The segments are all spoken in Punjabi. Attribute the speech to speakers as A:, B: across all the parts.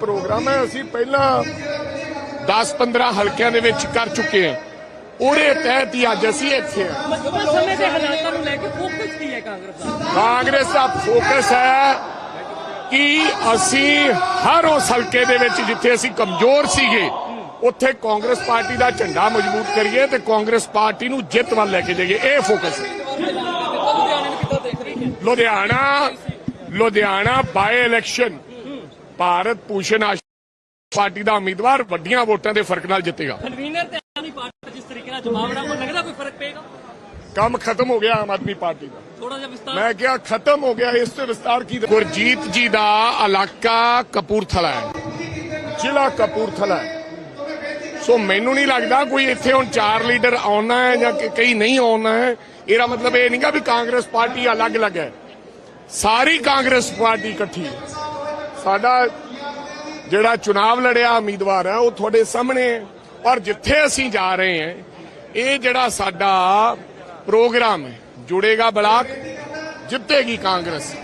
A: ਪ੍ਰੋਗਰਾਮ ਹੈ ਅਸੀਂ ਪਹਿਲਾਂ 10-15 ਹਲਕਿਆਂ ਦੇ ਵਿੱਚ ਕਰ ਚੁੱਕੇ ਹਾਂ। ਉਹਦੇ ਤਹਿਤ ਹੀ ਅੱਜ ਅਸੀਂ ਇੱਥੇ ਹਾਂ।
B: ਮੌਜੂਦਾ ਸਮੇਂ ਦੇ ਹਾਲਾਤਾਂ ਨੂੰ ਲੈ ਕੇ ਫੋਕਸ ਕੀ ਹੈ ਕਾਂਗਰਸ ਦਾ?
A: ਕਾਂਗਰਸ ਦਾ ਫੋਕਸ ਹੈ ਕਿ ਅਸੀਂ ਹਰ ਉਸ ਹਲਕੇ ਦੇ ਵਿੱਚ ਜਿੱਥੇ ਅਸੀਂ ਕਮਜ਼ੋਰ ਸੀਗੇ ਉੱਥੇ ਕਾਂਗਰਸ ਪਾਰਟੀ ਦਾ ਝੰਡਾ ਮਜ਼ਬੂਤ ਕਰੀਏ ਤੇ ਕਾਂਗਰਸ ਪਾਰਟੀ ਨੂੰ ਜਿੱਤ ਵੱਲ ਲੈ ਕੇ ਜਾਈਏ। ਇਹ ਫੋਕਸ ਹੈ।
B: ਲੁਧਿਆਣੇ
A: Ludhiana Ludhiana by election Bharat Bhushan Aash party ਦਾ ਉਮੀਦਵਾਰ ਵੱਡੀਆਂ ਵੋਟਾਂ ਦੇ ਫ਼ਰਕ ਨਾਲ ਜਿੱਤੇਗਾ।
B: ਕਨਵੀਨਰ ਤੇ ਆਨੀ ਪਾਰਟੀ ਜਿਸ ਤਰੀਕੇ ਨਾਲ ਜਵਾਬ ਕੋਈ ਲੱਗਦਾ ਕੋਈ ਫ਼ਰਕ ਪਏਗਾ?
A: ਕੰਮ ਖਤਮ ਹੋ ਗਿਆ ਆਮ ਆਦਮੀ ਪਾਰਟੀ ਦਾ।
B: ਥੋੜਾ ਜਿਹਾ ਵਿਸਤਾਰ
A: ਮੈਂ ਕਿਹਾ ਖਤਮ ਹੋ ਗਿਆ ਇਸ ਤੇ ਵਿਸਤਾਰ ਕੀ ਗੁਰਜੀਤ ਜੀ ਦਾ ਇਲਾਕਾ ਕਪੂਰਥਲਾ ਹੈ। ਜ਼ਿਲ੍ਹਾ ਕਪੂਰਥਲਾ ਹੈ। ਸੋ ਮੈਨੂੰ ਨਹੀਂ ਲੱਗਦਾ ਕੋਈ ਇੱਥੇ ਹੁਣ ਚਾਰ ਲੀਡਰ ਆਉਣਾ ਹੈ ਜਾਂ ਕਈ ਨਹੀਂ ਆਉਣਾ ਹੈ। ਇਹਦਾ ਮਤਲਬ ਇਹ ਨਹੀਂਗਾ ਵੀ ਕਾਂਗਰਸ ਪਾਰਟੀ ਅਲੱਗ-ਅਲੱਗ ਹੈ। ਸਾਰੀ ਕਾਂਗਰਸ ਪਾਰਟੀ ਇਕੱਠੀ ਹੈ। ਸਾਡਾ ਜਿਹੜਾ ਚੁਣਾਵ ਲੜਿਆ ਉਮੀਦਵਾਰ ਹੈ ਉਹ ਤੁਹਾਡੇ ਸਾਹਮਣੇ ਹੈ। ਔਰ ਜਿੱਥੇ ਅਸੀਂ ਜਾ ਰਹੇ ਹਾਂ ਇਹ ਜਿਹੜਾ ਸਾਡਾ ਪ੍ਰੋਗਰਾਮ ਹੈ ਜੁੜੇਗਾ ਬਲਾਕ ਜਿੱਤੇਗੀ ਕਾਂਗਰਸ।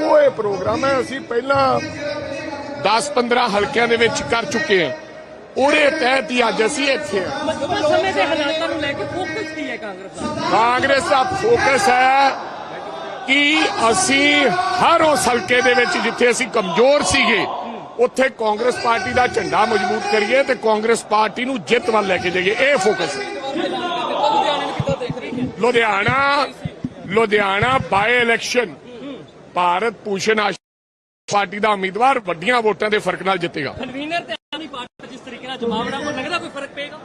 A: ਉਹ ਇਹ ਪ੍ਰੋਗਰਾਮ ਹੈ ਅਸੀਂ ਪਹਿਲਾਂ 10-15 ਹਲਕਿਆਂ ਦੇ ਵਿੱਚ ਕਰ ਚੁੱਕੇ ਹਾਂ। ਉਹਦੇ ਤਹਿਤ ਹੀ ਅੱਜ ਅਸੀਂ ਇੱਥੇ ਹਾਂ।
B: ਮੌਜੂਦਾ ਸਮੇਂ ਦੇ ਹਾਲਾਤਾਂ ਨੂੰ ਲੈ ਕੇ ਫੋਕਸ ਕੀ ਹੈ ਕਾਂਗਰਸ ਦਾ?
A: ਕਾਂਗਰਸ ਦਾ ਫੋਕਸ ਹੈ ਕਿ ਅਸੀਂ ਹਰ ਉਸ ਹਲਕੇ ਦੇ ਵਿੱਚ ਜਿੱਥੇ ਅਸੀਂ ਕਮਜ਼ੋਰ ਸੀਗੇ ਉੱਥੇ ਕਾਂਗਰਸ ਪਾਰਟੀ ਦਾ ਝੰਡਾ ਮਜ਼ਬੂਤ ਕਰੀਏ ਤੇ ਕਾਂਗਰਸ ਪਾਰਟੀ ਨੂੰ ਜਿੱਤ ਵੱਲ ਲੈ ਕੇ ਜਾਈਏ। ਇਹ ਫੋਕਸ ਹੈ।
B: ਲੁਧਿਆਣੇ
A: Ludhiana by election Bharat Aash party ਦਾ ਉਮੀਦਵਾਰ ਵੱਡੀਆਂ ਵੋਟਾਂ ਦੇ ਫ਼ਰਕ ਨਾਲ ਜਿੱਤੇਗਾ।
B: ਕਨਵੀਨਰ ਤੇ ਆਨੀ ਪਾਰਟੀ ਜਿਸ ਤਰੀਕੇ ਨਾਲ ਰਹਾ ਕੋਈ ਲੱਗਦਾ ਕੋਈ ਫ਼ਰਕ ਪਏਗਾ?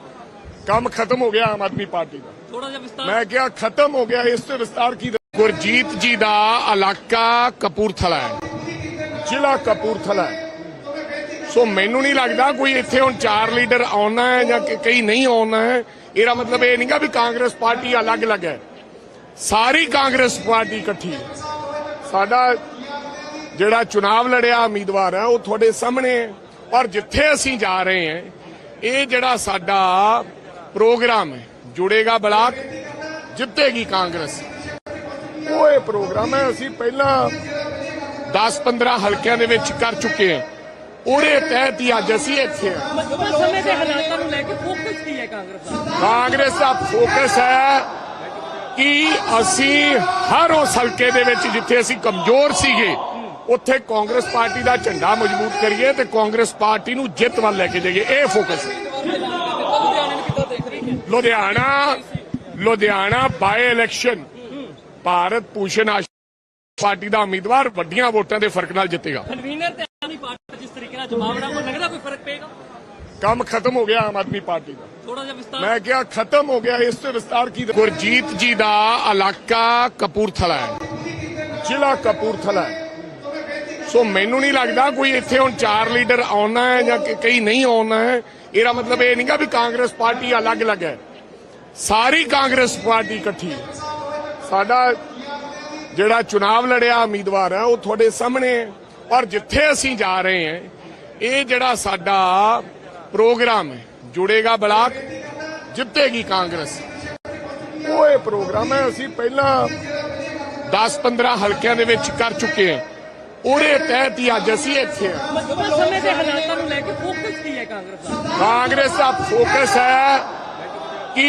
A: ਕੰਮ ਖਤਮ ਹੋ ਗਿਆ ਆਮ ਆਦਮੀ ਪਾਰਟੀ ਦਾ।
B: ਥੋੜਾ ਜਿਹਾ ਵਿਸਤਾਰ
A: ਮੈਂ ਕਿਹਾ ਖਤਮ ਹੋ ਗਿਆ ਇਸ ਤੇ ਵਿਸਤਾਰ ਕੀ ਗੁਰਜੀਤ ਜੀ ਦਾ ਇਲਾਕਾ ਕਪੂਰਥਲਾ ਹੈ। ਜ਼ਿਲ੍ਹਾ ਕਪੂਰਥਲਾ ਹੈ। ਸੋ ਮੈਨੂੰ ਨਹੀਂ ਲੱਗਦਾ ਕੋਈ ਇੱਥੇ ਹੁਣ ਚਾਰ ਲੀਡਰ ਆਉਣਾ ਹੈ ਜਾਂ ਕਈ ਨਹੀਂ ਆਉਣਾ ਹੈ। ਇਹਦਾ ਮਤਲਬ ਇਹ ਨਹੀਂਗਾ ਵੀ ਕਾਂਗਰਸ ਪਾਰਟੀ ਅਲੱਗ-ਅਲੱਗ ਹੈ। ਸਾਰੀ ਕਾਂਗਰਸ ਪਾਰਟੀ ਇਕੱਠੀ ਹੈ। ਸਾਡਾ ਜਿਹੜਾ ਚੁਣਾਵ ਲੜਿਆ ਉਮੀਦਵਾਰ ਹੈ, ਉਹ ਤੁਹਾਡੇ ਸਾਹਮਣੇ ਹੈ। ਔਰ ਜਿੱਥੇ ਅਸੀਂ ਜਾ ਰਹੇ ਹਾਂ, ਇਹ ਜਿਹੜਾ ਸਾਡਾ ਪ੍ਰੋਗਰਾਮ ਹੈ, ਜੁੜੇਗਾ ਬਲਾਕ, ਜਿੱਤੇਗੀ ਕਾਂਗਰਸ। ਉਹ ਇਹ ਪ੍ਰੋਗਰਾਮ ਹੈ, ਅਸੀਂ ਪਹਿਲਾਂ 10-15 ਹਲਕਿਆਂ ਦੇ ਵਿੱਚ ਕਰ ਚੁੱਕੇ ਹਾਂ। ਉਹਦੇ ਤਹਿਤ ਹੀ ਅੱਜ ਅਸੀਂ ਇੱਥੇ ਹਾਂ।
B: ਸਮੇਂ ਦੇ ਹਾਲਾਤਾਂ ਨੂੰ ਲੈ ਕੇ ਫੋਕਸ ਕੀ ਹੈ ਕਾਂਗਰਸ ਦਾ
A: ਕਾਂਗਰਸ ਦਾ ਫੋਕਸ ਹੈ ਕਿ ਅਸੀਂ ਹਰ ਉਸ ਹਲਕੇ ਦੇ ਵਿੱਚ ਜਿੱਥੇ ਅਸੀਂ ਕਮਜ਼ੋਰ ਸੀਗੇ, ਉੱਥੇ ਕਾਂਗਰਸ ਪਾਰਟੀ ਦਾ ਝੰਡਾ ਮਜ਼ਬੂਤ ਕਰੀਏ ਤੇ ਕਾਂਗਰਸ ਪਾਰਟੀ ਨੂੰ ਜਿੱਤ ਵੱਲ ਲੈ ਕੇ ਜਾਈਏ। ਇਹ ਫੋਕਸ ਹੈ।
B: Ludhiana
A: Ludhiana by election Bharat Bhushan Aash party ਦਾ ਉਮੀਦਵਾਰ ਵੱਡੀਆਂ ਵੋਟਾਂ ਦੇ ਫ਼ਰਕ ਨਾਲ ਜਿੱਤੇਗਾ।
B: ਕਨਵੀਨਰ ਤੇ ਆਨੀ ਪਾਰਟੀ ਜਿਸ ਤਰੀਕੇ ਨਾਲ ਜਵਾਬ ਰਹਾ ਕੋਈ ਲੱਗਦਾ ਕੋਈ ਫ਼ਰਕ ਪਏਗਾ?
A: ਕੰਮ ਖਤਮ ਹੋ ਗਿਆ ਆਮ ਆਦਮੀ ਪਾਰਟੀ ਦਾ।
B: ਥੋੜਾ ਜਿਹਾ ਵਿਸਤਾਰ
A: ਮੈਂ ਕਿਹਾ ਖਤਮ ਹੋ ਗਿਆ ਇਸ ਤੇ ਵਿਸਤਾਰ ਕੀ ਗੁਰਜੀਤ ਜੀ ਦਾ ਇਲਾਕਾ ਕਪੂਰਥਲਾ ਹੈ। ਜ਼ਿਲ੍ਹਾ ਕਪੂਰਥਲਾ ਹੈ। ਸੋ ਮੈਨੂੰ ਨਹੀਂ ਲੱਗਦਾ ਕੋਈ ਇੱਥੇ ਹੁਣ ਚਾਰ ਲੀਡਰ ਆਉਣਾ ਹੈ ਜਾਂ ਕਿ ਕਈ ਨਹੀਂ ਆਉਣਾ ਹੈ। ਇਹਦਾ ਮਤਲਬ ਇਹ ਨਹੀਂਗਾ ਵੀ ਕਾਂਗਰਸ ਪਾਰਟੀ ਅਲੱਗ-ਅਲੱਗ ਹੈ। ਸਾਰੀ ਕਾਂਗਰਸ ਪਾਰਟੀ ਇਕੱਠੀ ਹੈ। ਸਾਡਾ ਜਿਹੜਾ ਚੁਣਾਵ ਲੜਿਆ ਉਮੀਦਵਾਰ ਹੈ ਉਹ ਤੁਹਾਡੇ ਸਾਹਮਣੇ ਹੈ ਔਰ ਜਿੱਥੇ ਅਸੀਂ ਜਾ ਰਹੇ ਹਾਂ ਇਹ ਜਿਹੜਾ ਸਾਡਾ ਪ੍ਰੋਗਰਾਮ ਹੈ ਜੁੜੇਗਾ ਬਲਾਕ ਜਿੱਤੇਗੀ ਕਾਂਗਰਸ। ਉਹ ਇਹ ਪ੍ਰੋਗਰਾਮ ਹੈ ਅਸੀਂ ਪਹਿਲਾਂ 10-15 ਹਲਕਿਆਂ ਦੇ ਵਿੱਚ ਕਰ ਚੁੱਕੇ ਹਾਂ। ਉਹਦੇ ਤਹਿਤ ਹੀ ਅੱਜ ਅਸੀਂ ਇੱਥੇ ਹਾਂ।
B: ਸਮੇਂ ਦੇ ਹਾਲਾਤਾਂ ਨੂੰ ਲੈ ਕੇ ਫੋਕਸ ਕੀ ਹੈ ਕਾਂਗਰਸ ਦਾ?
A: ਕਾਂਗਰਸ ਦਾ ਫੋਕਸ ਹੈ ਕਿ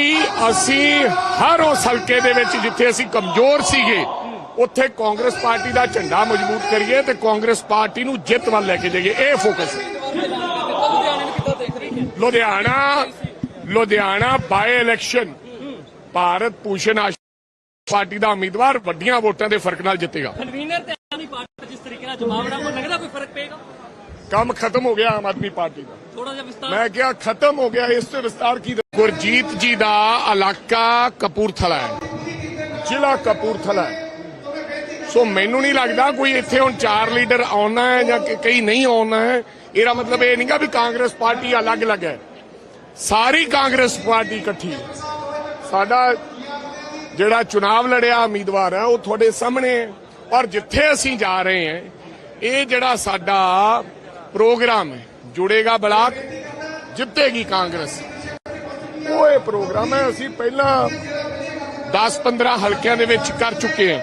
A: ਅਸੀਂ ਹਰ ਉਸ ਹਲਕੇ ਦੇ ਵਿੱਚ ਜਿੱਥੇ ਅਸੀਂ ਕਮਜ਼ੋਰ ਸੀਗੇ, ਉੱਥੇ ਕਾਂਗਰਸ ਪਾਰਟੀ ਦਾ ਝੰਡਾ ਮਜ਼ਬੂਤ ਕਰੀਏ ਤੇ ਕਾਂਗਰਸ ਪਾਰਟੀ ਨੂੰ ਜਿੱਤ ਵੱਲ ਲੈ ਕੇ ਜਾਈਏ। ਇਹ ਫੋਕਸ ਹੈ।
B: Ludhiana
A: Ludhiana by election Bharat Bhushan Aash party ਦਾ ਉਮੀਦਵਾਰ ਵੱਡੀਆਂ ਵੋਟਾਂ ਦੇ ਫ਼ਰਕ ਨਾਲ ਜਿੱਤੇਗਾ।
B: ਕਨਵੀਨਰ ਤੇ ਆਨੀ ਪਾਰਟੀ ਜਿਸ ਤਰੀਕੇ ਨਾਲ ਜਵਾਬ ਰਹਾ ਲੱਗਦਾ ਕੋਈ ਫ਼ਰਕ ਪਏਗਾ?
A: ਕੰਮ ਖਤਮ ਹੋ ਗਿਆ ਆਮ ਆਦਮੀ ਪਾਰਟੀ ਦਾ।
B: ਥੋੜਾ ਜਿਹਾ ਵਿਸਤਾਰ
A: ਮੈਂ ਕਿਹਾ ਖਤਮ ਹੋ ਗਿਆ ਇਸ ਤੇ ਵਿਸਤਾਰ ਕੀ ਗੁਰਜੀਤ ਜੀ ਦਾ ਇਲਾਕਾ ਕਪੂਰਥਲਾ ਹੈ। ਜ਼ਿਲ੍ਹਾ ਕਪੂਰਥਲਾ ਹੈ। ਸੋ ਮੈਨੂੰ ਨਹੀਂ ਲੱਗਦਾ ਕੋਈ ਇੱਥੇ ਹੁਣ ਚਾਰ ਲੀਡਰ ਆਉਣਾ ਹੈ ਜਾਂ ਕਈ ਨਹੀਂ ਆਉਣਾ ਹੈ। ਇਹਦਾ ਮਤਲਬ ਇਹ ਨਹੀਂਗਾ ਵੀ ਕਾਂਗਰਸ ਪਾਰਟੀ ਅਲੱਗ-ਅਲੱਗ ਹੈ। ਸਾਰੀ ਕਾਂਗਰਸ ਪਾਰਟੀ ਇਕੱਠੀ ਹੈ। ਸਾਡਾ ਜਿਹੜਾ ਚੁਣਾਵ ਲੜਿਆ ਉਮੀਦਵਾਰ ਹੈ ਉਹ ਤੁਹਾਡੇ ਸਾਹਮਣੇ ਹੈ। ਔਰ ਜਿੱਥੇ ਅਸੀਂ ਜਾ ਰਹੇ ਹਾਂ ਇਹ ਜਿਹੜਾ ਸਾਡਾ ਪ੍ਰੋਗਰਾਮ ਹੈ ਜੁੜੇਗਾ ਬਲਾਕ ਜਿੱਤੇਗੀ ਕਾਂਗਰਸ। ਉਹ ਇਹ ਪ੍ਰੋਗਰਾਮ ਹੈ ਅਸੀਂ ਪਹਿਲਾਂ 10-15 ਹਲਕਿਆਂ ਦੇ ਵਿੱਚ ਕਰ ਚੁੱਕੇ ਹਾਂ।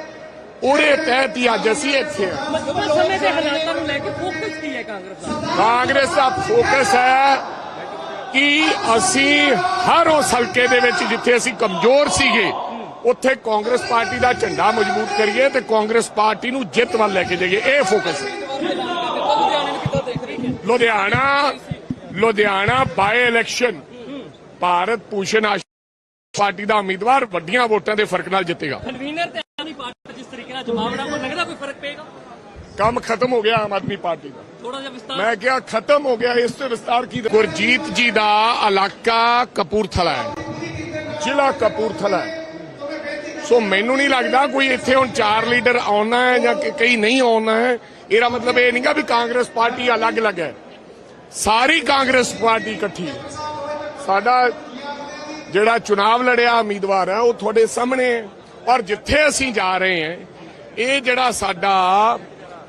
A: ਉਹਦੇ ਤਹਿਤ ਹੀ ਅੱਜ ਅਸੀਂ ਇੱਥੇ ਹਾਂ।
B: ਮੌਜੂਦਾ ਸਮੇਂ ਦੇ ਹਾਲਾਤਾਂ ਨੂੰ ਲੈ ਕੇ ਫੋਕਸ ਕੀ ਹੈ ਕਾਂਗਰਸ ਦਾ?
A: ਕਾਂਗਰਸ ਦਾ ਫੋਕਸ ਹੈ ਕਿ ਅਸੀਂ ਹਰ ਉਸ ਹਲਕੇ ਦੇ ਵਿੱਚ ਜਿੱਥੇ ਅਸੀਂ ਕਮਜ਼ੋਰ ਸੀਗੇ ਉੱਥੇ ਕਾਂਗਰਸ ਪਾਰਟੀ ਦਾ ਝੰਡਾ ਮਜ਼ਬੂਤ ਕਰੀਏ ਤੇ ਕਾਂਗਰਸ ਪਾਰਟੀ ਨੂੰ ਜਿੱਤ ਵੱਲ ਲੈ ਕੇ ਜਾਈਏ। ਇਹ ਫੋਕਸ ਹੈ
B: ਲੁਧਿਆਣੇ ਨੂੰ ਕਿੱਦਾਂ ਦੇਖ ਰਹੀ ਹੈ
A: Ludhiana Ludhiana by election Bharat Aash party ਦਾ ਉਮੀਦਵਾਰ ਵੱਡੀਆਂ ਵੋਟਾਂ ਦੇ ਫ਼ਰਕ ਨਾਲ ਜਿੱਤੇਗਾ।
B: ਕਨਵੀਨਰ ਤੇ ਆਨੀ ਪਾਰਟੀ ਜਿਸ ਤਰੀਕੇ ਨਾਲ ਜਮਾਵੜਾ ਉਹ ਲੱਗਦਾ ਕੋਈ ਫ਼ਰਕ ਪਏਗਾ?
A: ਕੰਮ ਖਤਮ ਹੋ ਗਿਆ ਆਮ ਆਦਮੀ ਪਾਰਟੀ ਦਾ।
B: ਥੋੜਾ ਜਿਹਾ ਵਿਸਤਾਰ
A: ਮੈਂ ਕਿਹਾ ਖਤਮ ਹੋ ਗਿਆ ਇਸ ਤੇ ਵਿਸਤਾਰ ਕੀ ਗੁਰਜੀਤ ਜੀ ਦਾ ਇਲਾਕਾ ਕਪੂਰਥਲਾ ਹੈ। ਜ਼ਿਲ੍ਹਾ ਕਪੂਰਥਲਾ ਹੈ। ਸੋ ਮੈਨੂੰ ਨਹੀਂ ਲੱਗਦਾ ਕੋਈ ਇੱਥੇ ਹੁਣ ਚਾਰ ਲੀਡਰ ਆਉਣਾ ਹੈ ਜਾਂ ਕਿ ਕਈ ਨਹੀਂ ਆਉਣਾ ਹੈ। ਇਹਦਾ ਮਤਲਬ ਇਹ ਨਹੀਂਗਾ ਵੀ ਕਾਂਗਰਸ ਪਾਰਟੀ ਅਲੱਗ-ਅਲੱਗ ਹੈ। ਸਾਰੀ ਕਾਂਗਰਸ ਪਾਰਟੀ ਇਕੱਠੀ ਹੈ। ਸਾਡਾ ਜਿਹੜਾ ਚੁਣਾਵ ਲੜਿਆ ਉਮੀਦਵਾਰ ਹੈ, ਉਹ ਤੁਹਾਡੇ ਸਾਹਮਣੇ ਹੈ। ਔਰ ਜਿੱਥੇ ਅਸੀਂ ਜਾ ਰਹੇ ਹਾਂ, ਇਹ ਜਿਹੜਾ ਸਾਡਾ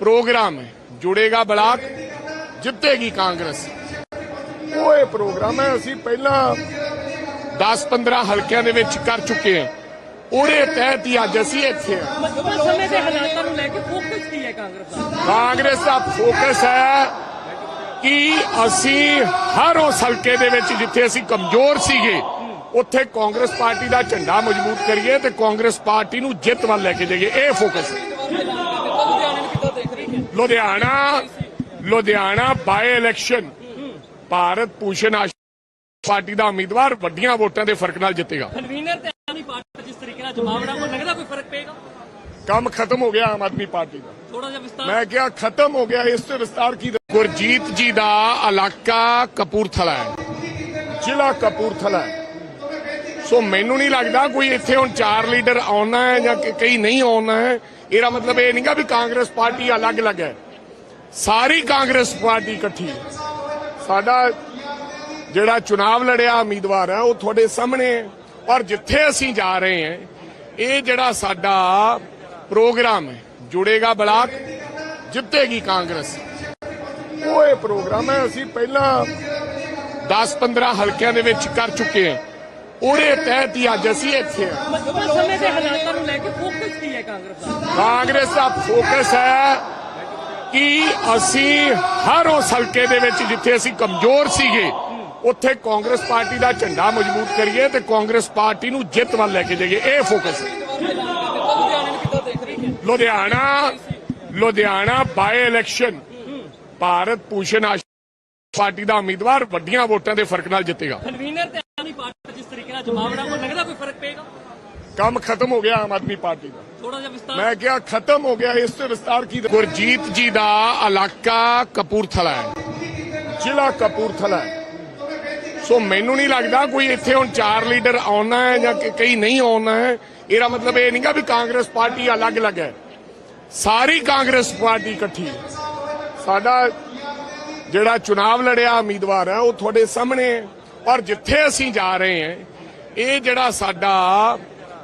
A: ਪ੍ਰੋਗਰਾਮ ਹੈ, ਜੁੜੇਗਾ ਬਲਾਕ, ਜਿੱਤੇਗੀ ਕਾਂਗਰਸ। ਉਹ ਇਹ ਪ੍ਰੋਗਰਾਮ ਹੈ, ਅਸੀਂ ਪਹਿਲਾਂ 10-15 ਹਲਕਿਆਂ ਦੇ ਵਿੱਚ ਕਰ ਚੁੱਕੇ ਹਾਂ। ਉਹਦੇ ਤਹਿਤ ਹੀ ਅੱਜ ਅਸੀਂ ਇੱਥੇ ਹਾਂ।
B: ਮੌਜੂਦਾ ਸਮੇਂ ਦੇ ਹਾਲਾਤਾਂ ਨੂੰ ਲੈ ਕੇ ਫੋਕਸ ਕੀ ਹੈ ਕਾਂਗਰਸ ਦਾ?
A: ਕਾਂਗਰਸ ਦਾ ਫੋਕਸ ਹੈ ਕਿ ਅਸੀਂ ਹਰ ਉਸ ਹਲਕੇ ਦੇ ਵਿੱਚ ਜਿੱਥੇ ਅਸੀਂ ਕਮਜ਼ੋਰ ਸੀਗੇ ਉੱਥੇ ਕਾਂਗਰਸ ਪਾਰਟੀ ਦਾ ਝੰਡਾ ਮਜ਼ਬੂਤ ਕਰੀਏ ਤੇ ਕਾਂਗਰਸ ਪਾਰਟੀ ਨੂੰ ਜਿੱਤ ਵੱਲ ਲੈ ਕੇ ਜਾਈਏ। ਇਹ ਫੋਕਸ ਹੈ।
B: ਲੁਧਿਆਣੇ
A: Ludhiana by election Bharat Aash party ਦਾ ਉਮੀਦਵਾਰ ਵੱਡੀਆਂ ਵੋਟਾਂ ਦੇ ਫ਼ਰਕ ਨਾਲ ਜਿੱਤੇਗਾ।
B: ਲੱਗਦਾ ਕੋਈ ਫ਼ਰਕ ਪਏਗਾ?
A: ਕੰਮ ਖਤਮ ਹੋ ਗਿਆ ਆਮ ਆਦਮੀ ਪਾਰਟੀ ਦਾ।
B: ਥੋੜਾ ਜਿਹਾ ਵਿਸਤਾਰ
A: ਮੈਂ ਕਿਹਾ ਖਤਮ ਹੋ ਗਿਆ ਇਸ ਤੇ ਵਿਸਤਾਰ ਕੀ ਗੁਰਜੀਤ ਜੀ ਦਾ ਇਲਾਕਾ ਕਪੂਰਥਲਾ ਹੈ। ਜ਼ਿਲ੍ਹਾ ਕਪੂਰਥਲਾ ਹੈ। ਸੋ ਮੈਨੂੰ ਨਹੀਂ ਲੱਗਦਾ ਕੋਈ ਇੱਥੇ ਹੁਣ ਚਾਰ ਲੀਡਰ ਆਉਣਾ ਹੈ ਜਾਂ ਕਈ ਨਹੀਂ ਆਉਣਾ ਹੈ। ਇਹਦਾ ਮਤਲਬ ਇਹ ਨਹੀਂਗਾ ਵੀ ਕਾਂਗਰਸ ਪਾਰਟੀ ਅਲੱਗ-ਅਲੱਗ ਹੈ। ਸਾਰੀ ਕਾਂਗਰਸ ਪਾਰਟੀ ਇਕੱਠੀ ਹੈ। ਸਾਡਾ ਜਿਹੜਾ ਚੁਣਾਵ ਲੜਿਆ ਉਮੀਦਵਾਰ ਹੈ ਉਹ ਤੁਹਾਡੇ ਸਾਹਮਣੇ ਹੈ। ਔਰ ਜਿੱਥੇ ਅਸੀਂ ਜਾ ਰਹੇ ਹਾਂ ਇਹ ਜਿਹੜਾ ਸਾਡਾ ਪ੍ਰੋਗਰਾਮ ਹੈ ਜੁੜੇਗਾ ਬਲਾਕ ਜਿੱਤੇਗੀ ਕਾਂਗਰਸ। ਉਹ ਇਹ ਪ੍ਰੋਗਰਾਮ ਹੈ ਅਸੀਂ ਪਹਿਲਾਂ 10-15 ਹਲਕਿਆਂ ਦੇ ਵਿੱਚ ਕਰ ਚੁੱਕੇ ਹਾਂ। ਉਹਦੇ ਤਹਿਤ ਹੀ ਅੱਜ ਅਸੀਂ ਇੱਥੇ ਹਾਂ।
B: ਮੌਜੂਦਾ ਸਮੇਂ ਦੇ ਹਾਲਾਤਾਂ ਨੂੰ ਲੈ ਕੇ ਫੋਕਸ ਕੀ ਹੈ ਕਾਂਗਰਸ ਦਾ?
A: ਕਾਂਗਰਸ ਦਾ ਫੋਕਸ ਹੈ ਕਿ ਅਸੀਂ ਹਰ ਉਸ ਹਲਕੇ ਦੇ ਵਿੱਚ ਜਿੱਥੇ ਅਸੀਂ ਕਮਜ਼ੋਰ ਸੀਗੇ ਉੱਥੇ ਕਾਂਗਰਸ ਪਾਰਟੀ ਦਾ ਝੰਡਾ ਮਜ਼ਬੂਤ ਕਰੀਏ ਤੇ ਕਾਂਗਰਸ ਪਾਰਟੀ ਨੂੰ ਜਿੱਤ ਵੱਲ ਲੈ ਕੇ ਜਾਈਏ। ਇਹ ਫੋਕਸ ਹੈ।
B: ਲੁਧਿਆਣੇ ਨੂੰ
A: Ludhiana by election Bharat Aash party ਦਾ ਉਮੀਦਵਾਰ ਵੱਡੀਆਂ ਵੋਟਾਂ ਦੇ ਫ਼ਰਕ ਨਾਲ ਜਿੱਤੇਗਾ।
B: ਕਨਵੀਨਰ ਤੇ ਆਨੀ ਪਾਰਟੀ ਜਿਸ ਤਰੀਕੇ ਨਾਲ ਜਮਾਵੜਾ ਉਹ ਲੱਗਦਾ ਕੋਈ ਫ਼ਰਕ ਪਏਗਾ?
A: ਕੰਮ ਖਤਮ ਹੋ ਗਿਆ ਆਮ ਆਦਮੀ ਪਾਰਟੀ ਦਾ।
B: ਥੋੜਾ ਜਿਹਾ ਵਿਸਤਾਰ
A: ਮੈਂ ਕਿਹਾ ਖਤਮ ਹੋ ਗਿਆ ਇਸ ਤੇ ਵਿਸਤਾਰ ਕੀ ਗੁਰਜੀਤ ਜੀ ਦਾ ਇਲਾਕਾ ਕਪੂਰਥਲਾ ਹੈ। ਜ਼ਿਲ੍ਹਾ ਕਪੂਰਥਲਾ ਹੈ। ਸੋ ਮੈਨੂੰ ਨਹੀਂ ਲੱਗਦਾ ਕੋਈ ਇੱਥੇ ਹੁਣ ਚਾਰ ਲੀਡਰ ਆਉਣਾ ਹੈ ਜਾਂ ਕਈ ਨਹੀਂ ਆਉਣਾ ਹੈ। ਇਹਦਾ ਮਤਲਬ ਇਹ ਨਹੀਂਗਾ ਵੀ ਕਾਂਗਰਸ ਪਾਰਟੀ ਅਲੱਗ-ਅਲੱਗ ਹੈ। ਸਾਰੀ ਕਾਂਗਰਸ ਪਾਰਟੀ ਇਕੱਠੀ ਹੈ। ਸਾਡਾ ਜਿਹੜਾ ਚੁਣਾਵ ਲੜਿਆ ਉਮੀਦਵਾਰ ਹੈ, ਉਹ ਤੁਹਾਡੇ ਸਾਹਮਣੇ ਹੈ। ਔਰ ਜਿੱਥੇ ਅਸੀਂ ਜਾ ਰਹੇ ਹਾਂ, ਇਹ ਜਿਹੜਾ ਸਾਡਾ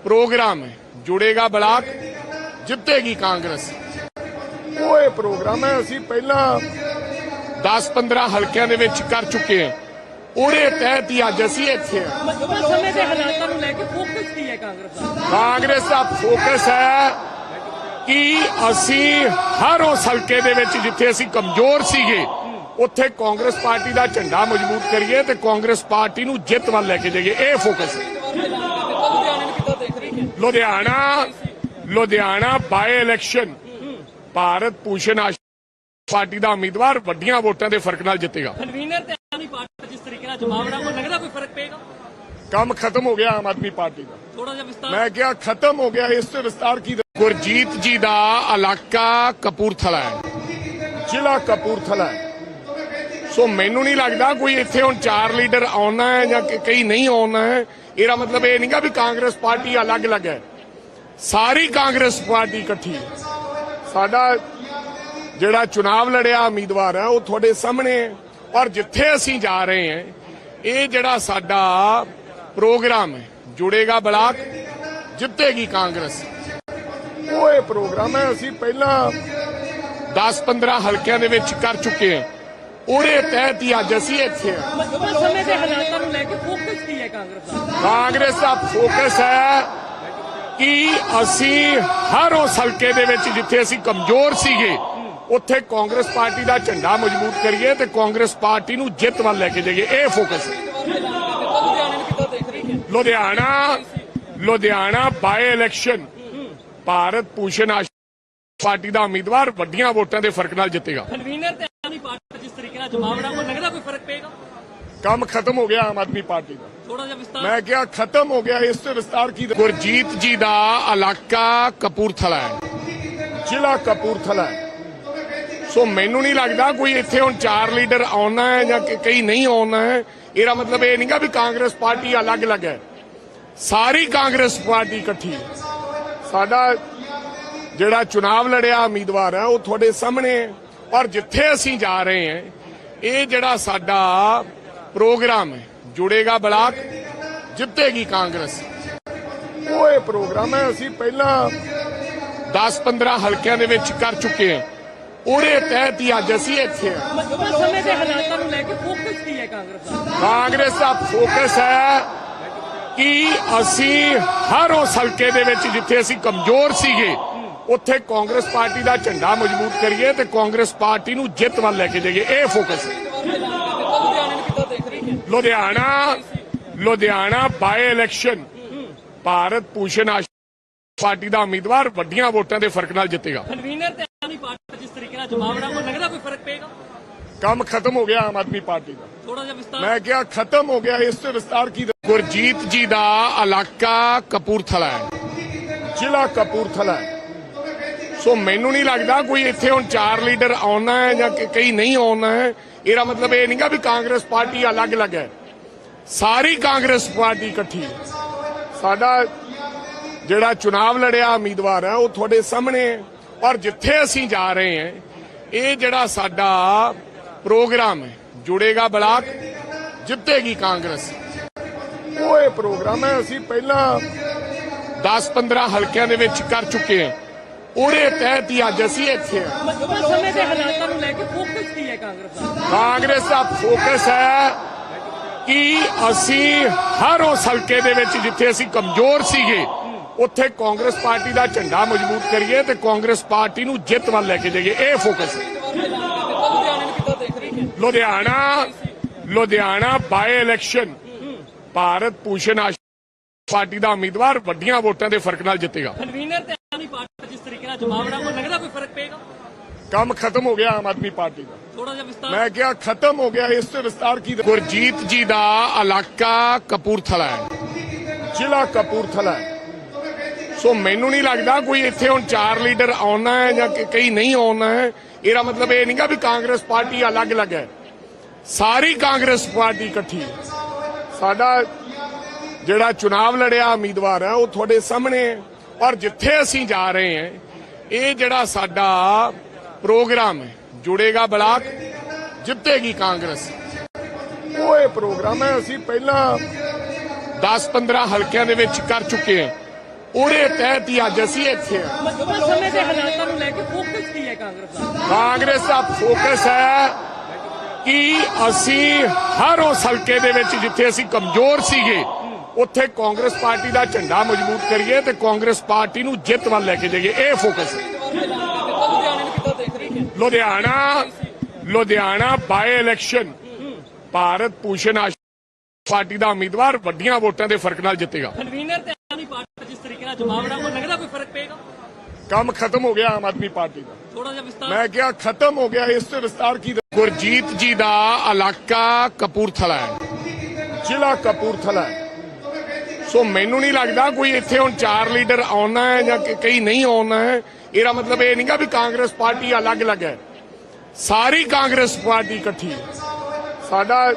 A: ਪ੍ਰੋਗਰਾਮ ਹੈ, ਜੁੜੇਗਾ ਬਲਾਕ, ਜਿੱਤੇਗੀ ਕਾਂਗਰਸ। ਉਹ ਇਹ ਪ੍ਰੋਗਰਾਮ ਹੈ, ਅਸੀਂ ਪਹਿਲਾਂ 10-15 ਹਲਕਿਆਂ ਦੇ ਵਿੱਚ ਕਰ ਚੁੱਕੇ ਹਾਂ। ਉਹਦੇ ਤਹਿਤ ਹੀ ਅੱਜ ਅਸੀਂ ਇੱਥੇ
B: ਮੌਜੂਦਾ ਸਮੇਂ ਦੇ ਹਾਲਾਤਾਂ ਨੂੰ ਲੈ ਕੇ ਫੋਕਸ ਕੀ ਹੈ ਕਾਂਗਰਸ ਦਾ?
A: ਕਾਂਗਰਸ ਦਾ ਫੋਕਸ ਹੈ ਕਿ ਅਸੀਂ ਹਰ ਉਸ ਹਲਕੇ ਦੇ ਵਿੱਚ ਜਿੱਥੇ ਅਸੀਂ ਕਮਜ਼ੋਰ ਸੀਗੇ ਉੱਥੇ ਕਾਂਗਰਸ ਪਾਰਟੀ ਦਾ ਝੰਡਾ ਮਜ਼ਬੂਤ ਕਰੀਏ ਤੇ ਕਾਂਗਰਸ ਪਾਰਟੀ ਨੂੰ ਜਿੱਤ ਵੱਲ ਲੈ ਕੇ ਜਾਈਏ। ਇਹ ਫੋਕਸ ਹੈ।
B: ਲੁਧਿਆਣੇ
A: Ludhiana by election Bharat Aash party ਦਾ ਉਮੀਦਵਾਰ ਵੱਡੀਆਂ ਵੋਟਾਂ ਦੇ ਫ਼ਰਕ ਨਾਲ ਜਿੱਤੇਗਾ
B: ਕਨਵੀਨਰ ਤੇ ਆਨੀ ਪਾਰਟੀ ਜਿਸ ਤਰੀਕੇ ਨਾਲ ਜਮਾਵੜਾ ਉਹ ਲੱਗਦਾ ਕੋਈ ਫ਼ਰਕ ਪਏਗਾ?
A: ਕੰਮ ਖਤਮ ਹੋ ਗਿਆ ਆਮ ਆਦਮੀ ਪਾਰਟੀ ਦਾ।
B: ਥੋੜਾ ਜਿਹਾ ਵਿਸਤਾਰ
A: ਮੈਂ ਕਿਹਾ ਖਤਮ ਹੋ ਗਿਆ ਇਸ ਤੇ ਵਿਸਤਾਰ ਕੀ ਗੁਰਜੀਤ ਜੀ ਦਾ ਇਲਾਕਾ ਕਪੂਰਥਲਾ ਹੈ। ਜ਼ਿਲ੍ਹਾ ਕਪੂਰਥਲਾ ਹੈ। ਸੋ ਮੈਨੂੰ ਨਹੀਂ ਲੱਗਦਾ ਕੋਈ ਇੱਥੇ ਹੁਣ ਚਾਰ ਲੀਡਰ ਆਉਣਾ ਹੈ ਜਾਂ ਕਈ ਨਹੀਂ ਆਉਣਾ ਹੈ। ਇਹਦਾ ਮਤਲਬ ਇਹ ਨਹੀਂਗਾ ਵੀ ਕਾਂਗਰਸ ਪਾਰਟੀ ਅਲੱਗ-ਅਲੱਗ ਹੈ। ਸਾਰੀ ਕਾਂਗਰਸ ਪਾਰਟੀ ਇਕੱਠੀ ਹੈ। ਸਾਡਾ ਜਿਹੜਾ ਚੁਣਾਵ ਲੜਿਆ ਉਮੀਦਵਾਰ ਹੈ ਉਹ ਤੁਹਾਡੇ ਸਾਹਮਣੇ ਹੈ। ਔਰ ਜਿੱਥੇ ਅਸੀਂ ਜਾ ਰਹੇ ਹਾਂ ਇਹ ਜਿਹੜਾ ਸਾਡਾ ਪ੍ਰੋਗਰਾਮ ਹੈ ਜੁੜੇਗਾ ਬਲਾਕ ਜਿੱਤੇਗੀ ਕਾਂਗਰਸ। ਉਹ ਇਹ ਪ੍ਰੋਗਰਾਮ ਹੈ ਅਸੀਂ ਪਹਿਲਾਂ 10-15 ਹਲਕਿਆਂ ਦੇ ਵਿੱਚ ਕਰ ਚੁੱਕੇ ਹਾਂ। ਉਹਦੇ ਤਹਿਤ ਹੀ ਅੱਜ ਅਸੀਂ ਇੱਥੇ ਹਾਂ।
B: ਮੌਜੂਦਾ ਸਮੇਂ ਦੇ ਹਾਲਾਤਾਂ ਨੂੰ ਲੈ ਕੇ ਫੋਕਸ ਕੀ ਹੈ ਕਾਂਗਰਸ ਦਾ?
A: ਕਾਂਗਰਸ ਦਾ ਫੋਕਸ ਹੈ ਕਿ ਅਸੀਂ ਹਰ ਉਸ ਹਲਕੇ ਦੇ ਵਿੱਚ ਜਿੱਥੇ ਅਸੀਂ ਕਮਜ਼ੋਰ ਸੀਗੇ ਉੱਥੇ ਕਾਂਗਰਸ ਪਾਰਟੀ ਦਾ ਝੰਡਾ ਮਜ਼ਬੂਤ ਕਰੀਏ ਤੇ ਕਾਂਗਰਸ ਪਾਰਟੀ ਨੂੰ ਜਿੱਤ ਵੱਲ ਲੈ ਕੇ ਜਾਈਏ। ਇਹ ਫੋਕਸ ਹੈ।
B: ਲੁਧਿਆਣੇ
A: Ludhiana by election Bharat Aash party ਦਾ ਉਮੀਦਵਾਰ ਵੱਡੀਆਂ ਵੋਟਾਂ ਦੇ ਫ਼ਰਕ ਨਾਲ ਜਿੱਤੇਗਾ।
B: ਕਨਵੀਨਰ ਤੇ ਆਨੀ ਪਾਰਟੀ ਜਿਸ ਤਰੀਕੇ ਨਾਲ ਜਮਾਵੜਾ ਉਹ ਲੱਗਦਾ ਕੋਈ ਫ਼ਰਕ ਪਏਗਾ?
A: ਕੰਮ ਖਤਮ ਹੋ ਗਿਆ ਆਮ ਆਦਮੀ ਪਾਰਟੀ ਦਾ।
B: ਥੋੜਾ ਜਿਹਾ ਵਿਸਤਾਰ
A: ਮੈਂ ਕਿਹਾ ਖਤਮ ਹੋ ਗਿਆ ਇਸ ਤੇ ਵਿਸਤਾਰ ਕੀ ਗੁਰਜੀਤ ਜੀ ਦਾ ਇਲਾਕਾ ਕਪੂਰਥਲਾ ਹੈ। ਜ਼ਿਲ੍ਹਾ ਕਪੂਰਥਲਾ ਹੈ। ਸੋ ਮੈਨੂੰ ਨਹੀਂ ਲੱਗਦਾ ਕੋਈ ਇੱਥੇ ਹੁਣ ਚਾਰ ਲੀਡਰ ਆਉਣਾ ਹੈ ਜਾਂ ਕਈ ਨਹੀਂ ਆਉਣਾ ਹੈ। ਇਹਦਾ ਮਤਲਬ ਇਹ ਨਹੀਂਗਾ ਵੀ ਕਾਂਗਰਸ ਪਾਰਟੀ ਅਲੱਗ-ਅਲੱਗ ਹੈ। ਸਾਰੀ ਕਾਂਗਰਸ ਪਾਰਟੀ ਇਕੱਠੀ ਹੈ। ਸਾਡਾ ਜਿਹੜਾ ਚੁਣਾਵ ਲੜਿਆ ਉਮੀਦਵਾਰ ਹੈ, ਉਹ ਤੁਹਾਡੇ ਸਾਹਮਣੇ ਹੈ। ਔਰ ਜਿੱਥੇ ਅਸੀਂ ਜਾ ਰਹੇ ਹਾਂ, ਇਹ ਜਿਹੜਾ ਸਾਡਾ ਪ੍ਰੋਗਰਾਮ ਹੈ, ਜੁੜੇਗਾ ਬਲਾਕ, ਜਿੱਤੇਗੀ ਕਾਂਗਰਸ। ਉਹ ਇਹ ਪ੍ਰੋਗਰਾਮ ਹੈ, ਅਸੀਂ ਪਹਿਲਾਂ 10-15 ਹਲਕਿਆਂ ਦੇ ਵਿੱਚ ਕਰ ਚੁੱਕੇ ਹਾਂ। ਉਹਦੇ ਤਹਿਤ ਹੀ ਅੱਜ ਅਸੀਂ ਇੱਥੇ ਹਾਂ।
B: ਮੌਜੂਦਾ ਸਮੇਂ ਦੇ ਹਾਲਾਤਾਂ ਨੂੰ ਲੈ ਕੇ ਫੋਕਸ ਕੀ ਹੈ ਕਾਂਗਰਸ ਦਾ?
A: ਕਾਂਗਰਸ ਦਾ ਫੋਕਸ ਹੈ ਕਿ ਅਸੀਂ ਹਰ ਉਸ ਹਲਕੇ ਦੇ ਵਿੱਚ ਜਿੱਥੇ ਅਸੀਂ ਕਮਜ਼ੋਰ ਸੀਗੇ ਉੱਥੇ ਕਾਂਗਰਸ ਪਾਰਟੀ ਦਾ ਝੰਡਾ ਮਜ਼ਬੂਤ ਕਰੀਏ ਤੇ ਕਾਂਗਰਸ ਪਾਰਟੀ ਨੂੰ ਜਿੱਤ ਵੱਲ ਲੈ ਕੇ ਜਾਈਏ। ਇਹ ਫੋਕਸ ਹੈ।
B: ਲੁਧਿਆਣੇ
A: Ludhiana by election Bharat Aash party ਦਾ ਉਮੀਦਵਾਰ ਵੱਡੀਆਂ ਵੋਟਾਂ ਦੇ ਫ਼ਰਕ ਨਾਲ ਜਿੱਤੇਗਾ।
B: ਪਾਰਟੀ ਜਿਸ ਤਰੀਕੇ ਨਾਲ ਜਮਾਵੜਾ ਉਹ ਲੱਗਦਾ ਕੋਈ ਫ਼ਰਕ ਪਏਗਾ?
A: ਕੰਮ ਖਤਮ ਹੋ ਗਿਆ ਆਮ ਆਦਮੀ ਪਾਰਟੀ ਦਾ।
B: ਥੋੜਾ ਜਿਹਾ ਵਿਸਤਾਰ
A: ਮੈਂ ਕਿਹਾ ਖਤਮ ਹੋ ਗਿਆ ਇਸ ਤੇ ਵਿਸਤਾਰ ਕੀ ਗੁਰਜੀਤ ਜੀ ਦਾ ਇਲਾਕਾ ਕਪੂਰਥਲਾ ਹੈ। ਜ਼ਿਲ੍ਹਾ ਕਪੂਰਥਲਾ ਹੈ। ਸੋ ਮੈਨੂੰ ਨਹੀਂ ਲੱਗਦਾ ਕੋਈ ਇੱਥੇ ਹੁਣ ਚਾਰ ਲੀਡਰ ਆਉਣਾ ਹੈ ਜਾਂ ਕਈ ਨਹੀਂ ਆਉਣਾ ਹੈ। ਇਹਦਾ ਮਤਲਬ ਇਹ ਨਹੀਂਗਾ ਵੀ ਕਾਂਗਰਸ ਪਾਰਟੀ ਅਲੱਗ-ਅਲੱਗ ਹੈ। ਸਾਰੀ ਕਾਂਗਰਸ ਪਾਰਟੀ ਇਕੱਠੀ ਹੈ। ਸਾਡਾ ਜਿਹੜਾ ਚੁਣਾਵ ਲੜਿਆ ਉਮੀਦਵਾਰ ਹੈ ਉਹ ਤੁਹਾਡੇ ਸਾਹਮਣੇ ਹੈ। ਔਰ ਜਿੱਥੇ ਅਸੀਂ ਜਾ ਰਹੇ ਹਾਂ ਇਹ ਜਿਹੜਾ ਸਾਡਾ ਪ੍ਰੋਗਰਾਮ ਹੈ ਜੁੜੇਗਾ ਬਲਾਕ ਜਿੱਤੇਗੀ ਕਾਂਗਰਸ। ਉਹ ਇਹ ਪ੍ਰੋਗਰਾਮ ਹੈ ਅਸੀਂ ਪਹਿਲਾਂ 10-15 ਹਲਕਿਆਂ ਦੇ ਵਿੱਚ ਕਰ ਚੁੱਕੇ ਹਾਂ। ਉਹਦੇ ਤਹਿਤ ਹੀ ਅੱਜ ਅਸੀਂ ਇੱਥੇ ਹਾਂ।
B: ਮੌਜੂਦਾ ਸਮੇਂ ਦੇ ਹਾਲਾਤਾਂ ਨੂੰ ਲੈ ਕੇ ਫੋਕਸ ਕੀ ਹੈ ਕਾਂਗਰਸ ਦਾ?
A: ਕਾਂਗਰਸ ਦਾ ਫੋਕਸ ਹੈ ਕਿ ਅਸੀਂ ਹਰ ਉਸ ਹਲਕੇ ਦੇ ਵਿੱਚ ਜਿੱਥੇ ਅਸੀਂ ਕਮਜ਼ੋਰ ਸੀਗੇ ਉੱਥੇ ਕਾਂਗਰਸ ਪਾਰਟੀ ਦਾ ਝੰਡਾ ਮਜ਼ਬੂਤ ਕਰੀਏ ਤੇ ਕਾਂਗਰਸ ਪਾਰਟੀ ਨੂੰ ਜਿੱਤ ਵੱਲ ਲੈ ਕੇ ਜਾਈਏ। ਇਹ ਫੋਕਸ
B: ਲੁਧਿਆਣੇ
A: Ludhiana by election Bharat Aash party ਦਾ ਉਮੀਦਵਾਰ ਵੱਡੀਆਂ ਵੋਟਾਂ ਦੇ ਫ਼ਰਕ ਨਾਲ ਜਿੱਤੇਗਾ।
B: ਕਨਵੀਨਰ ਤੇ ਆਨੀ ਪਾਰਟੀ ਜਿਸ ਤਰੀਕੇ ਨਾਲ ਜਮਾਵੜਾ ਉਹ ਲੱਗਦਾ ਕੋਈ ਫ਼ਰਕ ਪਏਗਾ?
A: ਕੰਮ ਖਤਮ ਹੋ ਗਿਆ ਆਮ ਆਦਮੀ ਪਾਰਟੀ ਦਾ।
B: ਥੋੜਾ ਜਿਹਾ ਵਿਸਤਾਰ
A: ਮੈਂ ਕਿਹਾ ਖਤਮ ਹੋ ਗਿਆ ਇਸ ਤੇ ਵਿਸਤਾਰ ਕੀ ਗੁਰਜੀਤ ਜੀ ਦਾ ਇਲਾਕਾ ਕਪੂਰਥਲਾ ਹੈ। ਜ਼ਿਲ੍ਹਾ ਕਪੂਰਥਲਾ ਹੈ। ਸੋ ਮੈਨੂੰ ਨਹੀਂ ਲੱਗਦਾ ਕੋਈ ਇੱਥੇ ਹੁਣ ਚਾਰ ਲੀਡਰ ਆਉਣਾ ਹੈ ਜਾਂ ਕਈ ਨਹੀਂ ਆਉਣਾ ਹੈ। ਇਹਦਾ ਮਤਲਬ ਇਹ ਨਹੀਂਗਾ ਵੀ ਕਾਂਗਰਸ ਪਾਰਟੀ ਅਲੱਗ-ਅਲੱਗ ਹੈ। ਸਾਰੀ ਕਾਂਗਰਸ ਪਾਰਟੀ ਇਕੱਠੀ ਹੈ। ਸਾਡਾ ਜਿਹੜਾ ਚੁਣਾਵ ਲੜਿਆ ਉਮੀਦਵਾਰ ਹੈ, ਉਹ ਤੁਹਾਡੇ ਸਾਹਮਣੇ ਹੈ। ਔਰ ਜਿੱਥੇ ਅਸੀਂ ਜਾ ਰਹੇ ਹਾਂ, ਇਹ ਜਿਹੜਾ ਸਾਡਾ ਪ੍ਰੋਗਰਾਮ ਹੈ, ਜੁੜੇਗਾ ਬਲਾਕ, ਜਿੱਤੇਗੀ ਕਾਂਗਰਸ। ਉਹ ਇਹ ਪ੍ਰੋਗਰਾਮ ਹੈ, ਅਸੀਂ ਪਹਿਲਾਂ 10-15 ਹਲਕਿਆਂ ਦੇ ਵਿੱਚ ਕਰ ਚੁੱਕੇ ਹਾਂ। ਉਹਦੇ ਤਹਿਤ ਹੀ ਅੱਜ ਅਸੀਂ ਇੱਥੇ ਹਾਂ।
B: ਮੌਜੂਦਾ ਸਮੇਂ ਦੇ ਹਾਲਾਤਾਂ ਨੂੰ ਲੈ ਕੇ ਫੋਕਸ ਕੀ ਹੈ ਕਾਂਗਰਸ ਦਾ?
A: ਕਾਂਗਰਸ ਦਾ ਫੋਕਸ ਹੈ ਕਿ ਅਸੀਂ ਹਰ ਉਸ ਹਲਕੇ ਦੇ ਵਿੱਚ ਜਿੱਥੇ ਅਸੀਂ ਕਮਜ਼ੋਰ ਸੀਗੇ ਉੱਥੇ ਕਾਂਗਰਸ ਪਾਰਟੀ ਦਾ ਝੰਡਾ ਮਜ਼ਬੂਤ ਕਰੀਏ ਤੇ ਕਾਂਗਰਸ ਪਾਰਟੀ ਨੂੰ ਜਿੱਤ ਵੱਲ ਲੈ ਕੇ ਜਾਈਏ। ਇਹ ਫੋਕਸ ਹੈ।
B: ਲੁਧਿਆਣੇ
A: Ludhiana by election Bharat Aash party ਦਾ ਉਮੀਦਵਾਰ ਵੱਡੀਆਂ ਵੋਟਾਂ ਦੇ ਫ਼ਰਕ ਨਾਲ ਜਿੱਤੇਗਾ।
B: ਕਨਵੀਨਰ ਤੇ ਆਨੀ ਪਾਰਟੀ ਜਿਸ ਤਰੀਕੇ ਨਾਲ ਜਮਾਵੜਾ ਉਹ ਲੱਗਦਾ ਕੋਈ ਫ਼ਰਕ ਪਏਗਾ?
A: ਕੰਮ ਖਤਮ ਹੋ ਗਿਆ ਆਮ ਆਦਮੀ ਪਾਰਟੀ ਦਾ।
B: ਥੋੜਾ ਜਿਹਾ ਵਿਸਤਾਰ
A: ਮੈਂ ਕਿਹਾ ਖਤਮ ਹੋ ਗਿਆ ਇਸ ਤੇ ਵਿਸਤਾਰ ਕੀ ਗੁਰਜੀਤ ਜੀ ਦਾ ਇਲਾਕਾ ਕਪੂਰਥਲਾ ਹੈ। ਜ਼ਿਲ੍ਹਾ ਕਪੂਰਥਲਾ ਹੈ। ਸੋ ਮੈਨੂੰ ਨਹੀਂ ਲੱਗਦਾ ਕੋਈ ਇੱਥੇ ਹੁਣ ਚਾਰ ਲੀਡਰ ਆਉਣਾ ਹੈ ਜਾਂ ਕਿ ਕਈ ਨਹੀਂ ਆਉਣਾ ਹੈ। ਇਹਦਾ ਮਤਲਬ ਇਹ ਨਹੀਂਗਾ ਵੀ ਕਾਂਗਰਸ ਪਾਰਟੀ ਅਲੱਗ-ਅਲੱਗ ਹੈ। ਸਾਰੀ ਕਾਂਗਰਸ ਪਾਰਟੀ ਇਕੱਠੀ ਹੈ। ਸਾਡਾ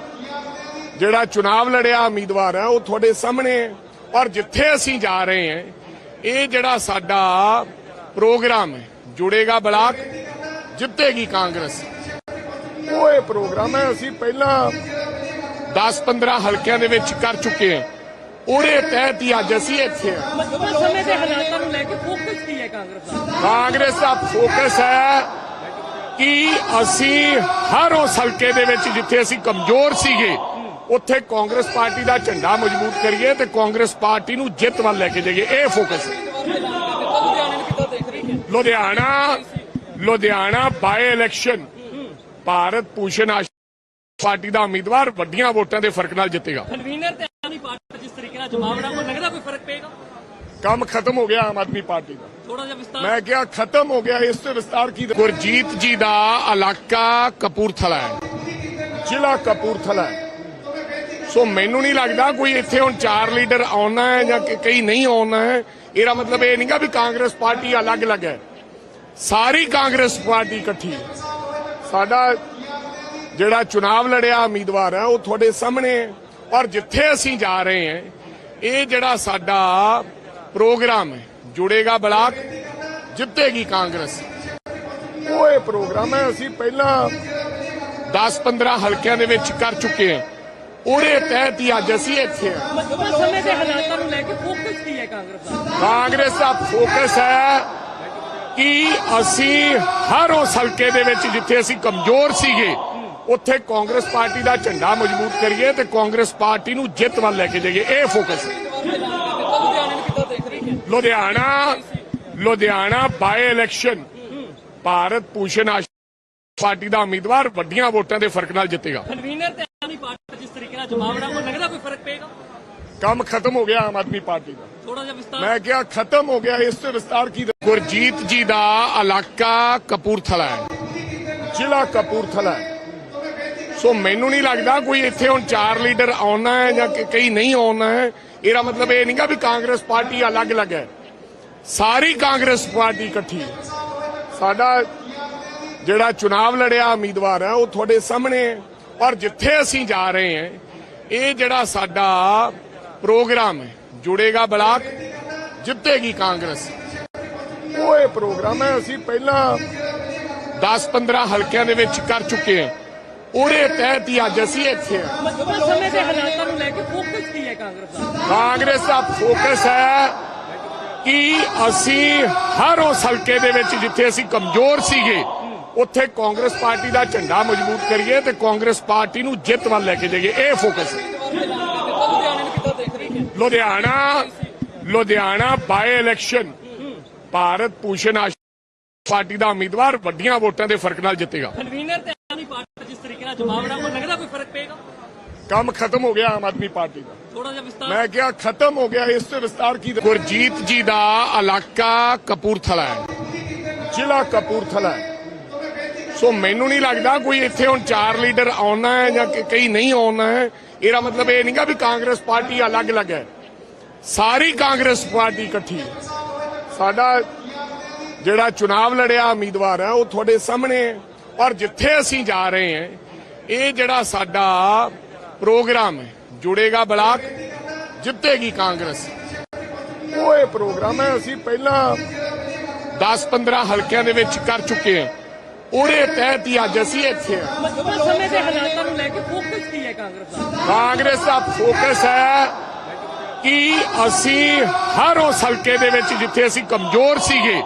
A: ਜਿਹੜਾ ਚੁਣਾਵ ਲੜਿਆ ਉਮੀਦਵਾਰ ਹੈ ਉਹ ਤੁਹਾਡੇ ਸਾਹਮਣੇ ਹੈ। ਔਰ ਜਿੱਥੇ ਅਸੀਂ ਜਾ ਰਹੇ ਹਾਂ ਇਹ ਜਿਹੜਾ ਸਾਡਾ ਪ੍ਰੋਗਰਾਮ ਹੈ ਜੁੜੇਗਾ ਬਲਾਕ ਜਿੱਤੇਗੀ ਕਾਂਗਰਸ। ਉਹ ਇਹ ਪ੍ਰੋਗਰਾਮ ਹੈ ਅਸੀਂ ਪਹਿਲਾਂ 10-15 ਹਲਕਿਆਂ ਦੇ ਵਿੱਚ ਕਰ ਚੁੱਕੇ ਹਾਂ। ਉਹਦੇ ਤਹਿਤ ਹੀ ਅੱਜ ਅਸੀਂ ਇੱਥੇ ਹਾਂ।
B: ਮੌਜੂਦਾ ਸਮੇਂ ਦੇ ਹਾਲਾਤਾਂ ਨੂੰ ਲੈ ਕੇ ਫੋਕਸ ਕੀ ਹੈ ਕਾਂਗਰਸ ਦਾ?
A: ਕਾਂਗਰਸ ਦਾ ਫੋਕਸ ਹੈ ਕਿ ਅਸੀਂ ਹਰ ਉਸ ਹਲਕੇ ਦੇ ਵਿੱਚ ਜਿੱਥੇ ਅਸੀਂ ਕਮਜ਼ੋਰ ਸੀਗੇ ਉੱਥੇ ਕਾਂਗਰਸ ਪਾਰਟੀ ਦਾ ਝੰਡਾ ਮਜ਼ਬੂਤ ਕਰੀਏ ਤੇ ਕਾਂਗਰਸ ਪਾਰਟੀ ਨੂੰ ਜਿੱਤ ਵੱਲ ਲੈ ਕੇ ਜਾਈਏ। ਇਹ ਫੋਕਸ
B: ਹੈ।
A: ਲੁਧਿਆਣੇ Ludhiana by election Bharat Bhushan Aash party ਦਾ ਉਮੀਦਵਾਰ ਵੱਡੀਆਂ ਵੋਟਾਂ ਦੇ ਫ਼ਰਕ ਨਾਲ ਜਿੱਤੇਗਾ।
B: ਕਨਵੀਨਰ ਤੇ ਆਮ ਆਦਮੀ ਪਾਰਟੀ ਜਿਸ ਤਰੀਕੇ ਨਾਲ ਜਮਾਵੜਾ ਉਹ ਲੱਗਦਾ ਕੋਈ ਫ਼ਰਕ ਪਏਗਾ?
A: ਕੰਮ ਖਤਮ ਹੋ ਗਿਆ ਆਮ ਆਦਮੀ ਪਾਰਟੀ ਦਾ।
B: ਥੋੜਾ ਜਿਹਾ ਵਿਸਤਾਰ
A: ਮੈਂ ਕਿਹਾ ਖਤਮ ਹੋ ਗਿਆ ਇਸ ਤੇ ਵਿਸਤਾਰ ਕੀ ਗੁਰਜੀਤ ਜੀ ਦਾ ਇਲਾਕਾ ਕਪੂਰਥਲਾ ਹੈ। ਜ਼ਿਲ੍ਹਾ ਕਪੂਰਥਲਾ ਹੈ। ਸੋ ਮੈਨੂੰ ਨਹੀਂ ਲੱਗਦਾ ਕੋਈ ਇੱਥੇ ਹੁਣ ਚਾਰ ਲੀਡਰ ਆਉਣਾ ਹੈ ਜਾਂ ਕਈ ਨਹੀਂ ਆਉਣਾ ਹੈ। ਇਹਦਾ ਮਤਲਬ ਇਹ ਨਹੀਂਗਾ ਵੀ ਕਾਂਗਰਸ ਪਾਰਟੀ ਅਲੱਗ-ਅਲੱਗ ਹੈ। ਸਾਰੀ ਕਾਂਗਰਸ ਪਾਰਟੀ ਇਕੱਠੀ ਹੈ। ਸਾਡਾ ਜਿਹੜਾ ਚੁਣਾਵ ਲੜਿਆ ਉਮੀਦਵਾਰ ਹੈ, ਉਹ ਤੁਹਾਡੇ ਸਾਹਮਣੇ ਹੈ। ਔਰ ਜਿੱਥੇ ਅਸੀਂ ਜਾ ਰਹੇ ਹਾਂ, ਇਹ ਜਿਹੜਾ ਸਾਡਾ ਪ੍ਰੋਗਰਾਮ ਹੈ, ਜੁੜੇਗਾ ਬਲਾਕ, ਜਿੱਤੇਗੀ ਕਾਂਗਰਸ। ਉਹ ਇਹ ਪ੍ਰੋਗਰਾਮ ਹੈ, ਅਸੀਂ ਪਹਿਲਾਂ 10-15 ਹਲਕਿਆਂ ਦੇ ਵਿੱਚ ਕਰ ਚੁੱਕੇ ਹਾਂ। ਉਹਦੇ ਤਹਿਤ ਹੀ ਅੱਜ ਅਸੀਂ ਇੱਥੇ
B: ਮੌਜੂਦਾ ਸਮੇਂ ਦੇ ਹਾਲਾਤਾਂ ਨੂੰ ਲੈ ਕੇ ਫੋਕਸ ਕੀ ਹੈ ਕਾਂਗਰਸ ਦਾ?
A: ਕਾਂਗਰਸ ਦਾ ਫੋਕਸ ਹੈ ਕਿ ਅਸੀਂ ਹਰ ਉਸ ਹਲਕੇ ਦੇ ਵਿੱਚ ਜਿੱਥੇ ਅਸੀਂ ਕਮਜ਼ੋਰ ਸੀਗੇ ਉੱਥੇ ਕਾਂਗਰਸ ਪਾਰਟੀ ਦਾ ਝੰਡਾ ਮਜ਼ਬੂਤ ਕਰੀਏ ਤੇ ਕਾਂਗਰਸ ਪਾਰਟੀ ਨੂੰ ਜਿੱਤ ਵੱਲ ਲੈ ਕੇ ਜਾਈਏ। ਇਹ ਫੋਕਸ ਹੈ।
B: ਲੁਧਿਆਣੇ
A: Ludhiana by election Bharat Aash party ਦਾ ਉਮੀਦਵਾਰ ਵੱਡੀਆਂ ਵੋਟਾਂ ਦੇ ਫ਼ਰਕ ਨਾਲ ਜਿੱਤੇਗਾ।
B: ਉਹ ਲੱਗਦਾ ਕੋਈ ਫ਼ਰਕ ਪਏਗਾ?
A: ਕੰਮ ਖਤਮ ਹੋ ਗਿਆ ਆਮ ਆਦਮੀ ਪਾਰਟੀ ਦਾ।
B: ਥੋੜਾ ਜਿਹਾ ਵਿਸਤਾਰ
A: ਮੈਂ ਕਿਹਾ ਖਤਮ ਹੋ ਗਿਆ ਇਸ ਤੇ ਵਿਸਤਾਰ ਕੀ ਗੁਰਜੀਤ ਜੀ ਦਾ ਇਲਾਕਾ ਕਪੂਰਥਲਾ ਹੈ। ਜ਼ਿਲ੍ਹਾ ਕਪੂਰਥਲਾ ਹੈ। ਸੋ ਮੈਨੂੰ ਨਹੀਂ ਲੱਗਦਾ ਕੋਈ ਇੱਥੇ ਹੁਣ ਚਾਰ ਲੀਡਰ ਆਉਣਾ ਹੈ ਜਾਂ ਕਿ ਕਈ ਨਹੀਂ ਆਉਣਾ ਹੈ। ਇਹਦਾ ਮਤਲਬ ਇਹ ਨਹੀਂਗਾ ਵੀ ਕਾਂਗਰਸ ਪਾਰਟੀ ਅਲੱਗ-ਅਲੱਗ ਹੈ। ਸਾਰੀ ਕਾਂਗਰਸ ਪਾਰਟੀ ਇਕੱਠੀ ਹੈ। ਸਾਡਾ ਜਿਹੜਾ ਚੁਣਾਵ ਲੜਿਆ ਉਮੀਦਵਾਰ ਹੈ ਉਹ ਤੁਹਾਡੇ ਸਾਹਮਣੇ ਹੈ। ਔਰ ਜਿੱਥੇ ਅਸੀਂ ਜਾ ਰਹੇ ਹਾਂ ਇਹ ਜਿਹੜਾ ਸਾਡਾ ਪ੍ਰੋਗਰਾਮ ਹੈ, ਜੁੜੇਗਾ ਬਲਾਕ, ਜਿੱਤੇਗੀ ਕਾਂਗਰਸ। ਉਹ ਇਹ ਪ੍ਰੋਗਰਾਮ ਹੈ, ਅਸੀਂ ਪਹਿਲਾਂ 10-15 ਹਲਕਿਆਂ ਦੇ ਵਿੱਚ ਕਰ ਚੁੱਕੇ ਹਾਂ। ਉਹਦੇ ਤਹਿਤ ਹੀ ਅੱਜ ਅਸੀਂ ਇੱਥੇ ਹਾਂ।
B: ਸਮੇਂ ਦੇ ਹਾਲਾਤਾਂ ਨੂੰ ਲੈ ਕੇ ਫੋਕਸ ਕੀ ਹੈ ਕਾਂਗਰਸ ਦਾ
A: ਕਾਂਗਰਸ ਦਾ ਫੋਕਸ ਹੈ ਕਿ ਅਸੀਂ ਹਰ ਉਸ ਹਲਕੇ ਦੇ ਵਿੱਚ ਜਿੱਥੇ ਅਸੀਂ ਕਮਜ਼ੋਰ ਸੀਗੇ ਉੱਥੇ ਕਾਂਗਰਸ ਪਾਰਟੀ ਦਾ ਝੰਡਾ ਮਜ਼ਬੂਤ ਕਰੀਏ ਤੇ ਕਾਂਗਰਸ ਪਾਰਟੀ ਨੂੰ ਜਿੱਤ ਵੱਲ ਲੈ ਕੇ ਜਾਈਏ। ਇਹ ਫੋਕਸ ਹੈ।
B: ਲੁਧਿਆਣੇ
A: Ludhiana by election Bharat Aash party ਦਾ ਉਮੀਦਵਾਰ ਵੱਡੀਆਂ ਵੋਟਾਂ ਦੇ ਫ਼ਰਕ ਨਾਲ ਜਿੱਤੇਗਾ।
B: ਕਨਵੀਨਰ ਤੇ ਆਮ ਆਦਮੀ ਪਾਰਟੀ ਜਿਸ ਤਰੀਕੇ ਨਾਲ ਜਮਾਵੜਾ ਉਹ ਲੱਗਦਾ ਕੋਈ ਫ਼ਰਕ ਪਏਗਾ?
A: ਕੰਮ ਖਤਮ ਹੋ ਗਿਆ ਆਮ ਆਦਮੀ ਪਾਰਟੀ ਦਾ।
B: ਥੋੜਾ ਜਿਹਾ ਵਿਸਤਾਰ
A: ਮੈਂ ਕਿਹਾ ਖਤਮ ਹੋ ਗਿਆ ਇਸ ਤੇ ਵਿਸਤਾਰ ਕੀ ਗੁਰਜੀਤ ਜੀ ਦਾ ਇਲਾਕਾ ਕਪੂਰਥਲਾ ਹੈ। ਜ਼ਿਲ੍ਹਾ ਕਪੂਰਥਲਾ ਹੈ। ਸੋ ਮੈਨੂੰ ਨਹੀਂ ਲੱਗਦਾ ਕੋਈ ਇੱਥੇ ਹੁਣ ਚਾਰ ਲੀਡਰ ਆਉਣਾ ਹੈ ਜਾਂ ਕਈ ਨਹੀਂ ਆਉਣਾ ਹੈ। ਇਹਦਾ ਮਤਲਬ ਇਹ ਨਹੀਂਗਾ ਵੀ ਕਾਂਗਰਸ ਪਾਰਟੀ ਅਲੱਗ-ਅਲੱਗ ਹੈ। ਸਾਰੀ ਕਾਂਗਰਸ ਪਾਰਟੀ ਇਕੱਠੀ ਸਾਡਾ ਜਿਹੜਾ ਚੁਣਾਵ ਲੜਿਆ ਉਮੀਦਵਾਰ ਹੈ, ਉਹ ਤੁਹਾਡੇ ਸਾਹਮਣੇ ਹੈ। ਔਰ ਜਿੱਥੇ ਅਸੀਂ ਜਾ ਰਹੇ ਹਾਂ, ਇਹ ਜਿਹੜਾ ਸਾਡਾ ਪ੍ਰੋਗਰਾਮ ਹੈ, ਜੁੜੇਗਾ ਬਲਾਕ, ਜਿੱਤੇਗੀ ਕਾਂਗਰਸ। ਉਹ ਇਹ ਪ੍ਰੋਗਰਾਮ ਹੈ, ਅਸੀਂ ਪਹਿਲਾਂ 10-15 ਹਲਕਿਆਂ ਦੇ ਵਿੱਚ ਕਰ ਚੁੱਕੇ ਹਾਂ। ਉਹਦੇ ਤਹਿਤ ਹੀ ਅੱਜ ਅਸੀਂ ਇੱਥੇ ਹਾਂ।
B: ਮੌਜੂਦਾ ਸਮੇਂ ਦੇ ਹਾਲਾਤਾਂ ਨੂੰ ਲੈ ਕੇ ਫੋਕਸ ਕੀ ਹੈ ਕਾਂਗਰਸ ਦਾ?
A: ਕਾਂਗਰਸ ਦਾ ਫੋਕਸ ਹੈ ਕਿ ਅਸੀਂ ਹਰ ਉਸ ਹਲਕੇ ਦੇ ਵਿੱਚ ਜਿੱਥੇ ਅਸੀਂ ਕਮਜ਼ੋਰ ਸੀਗੇ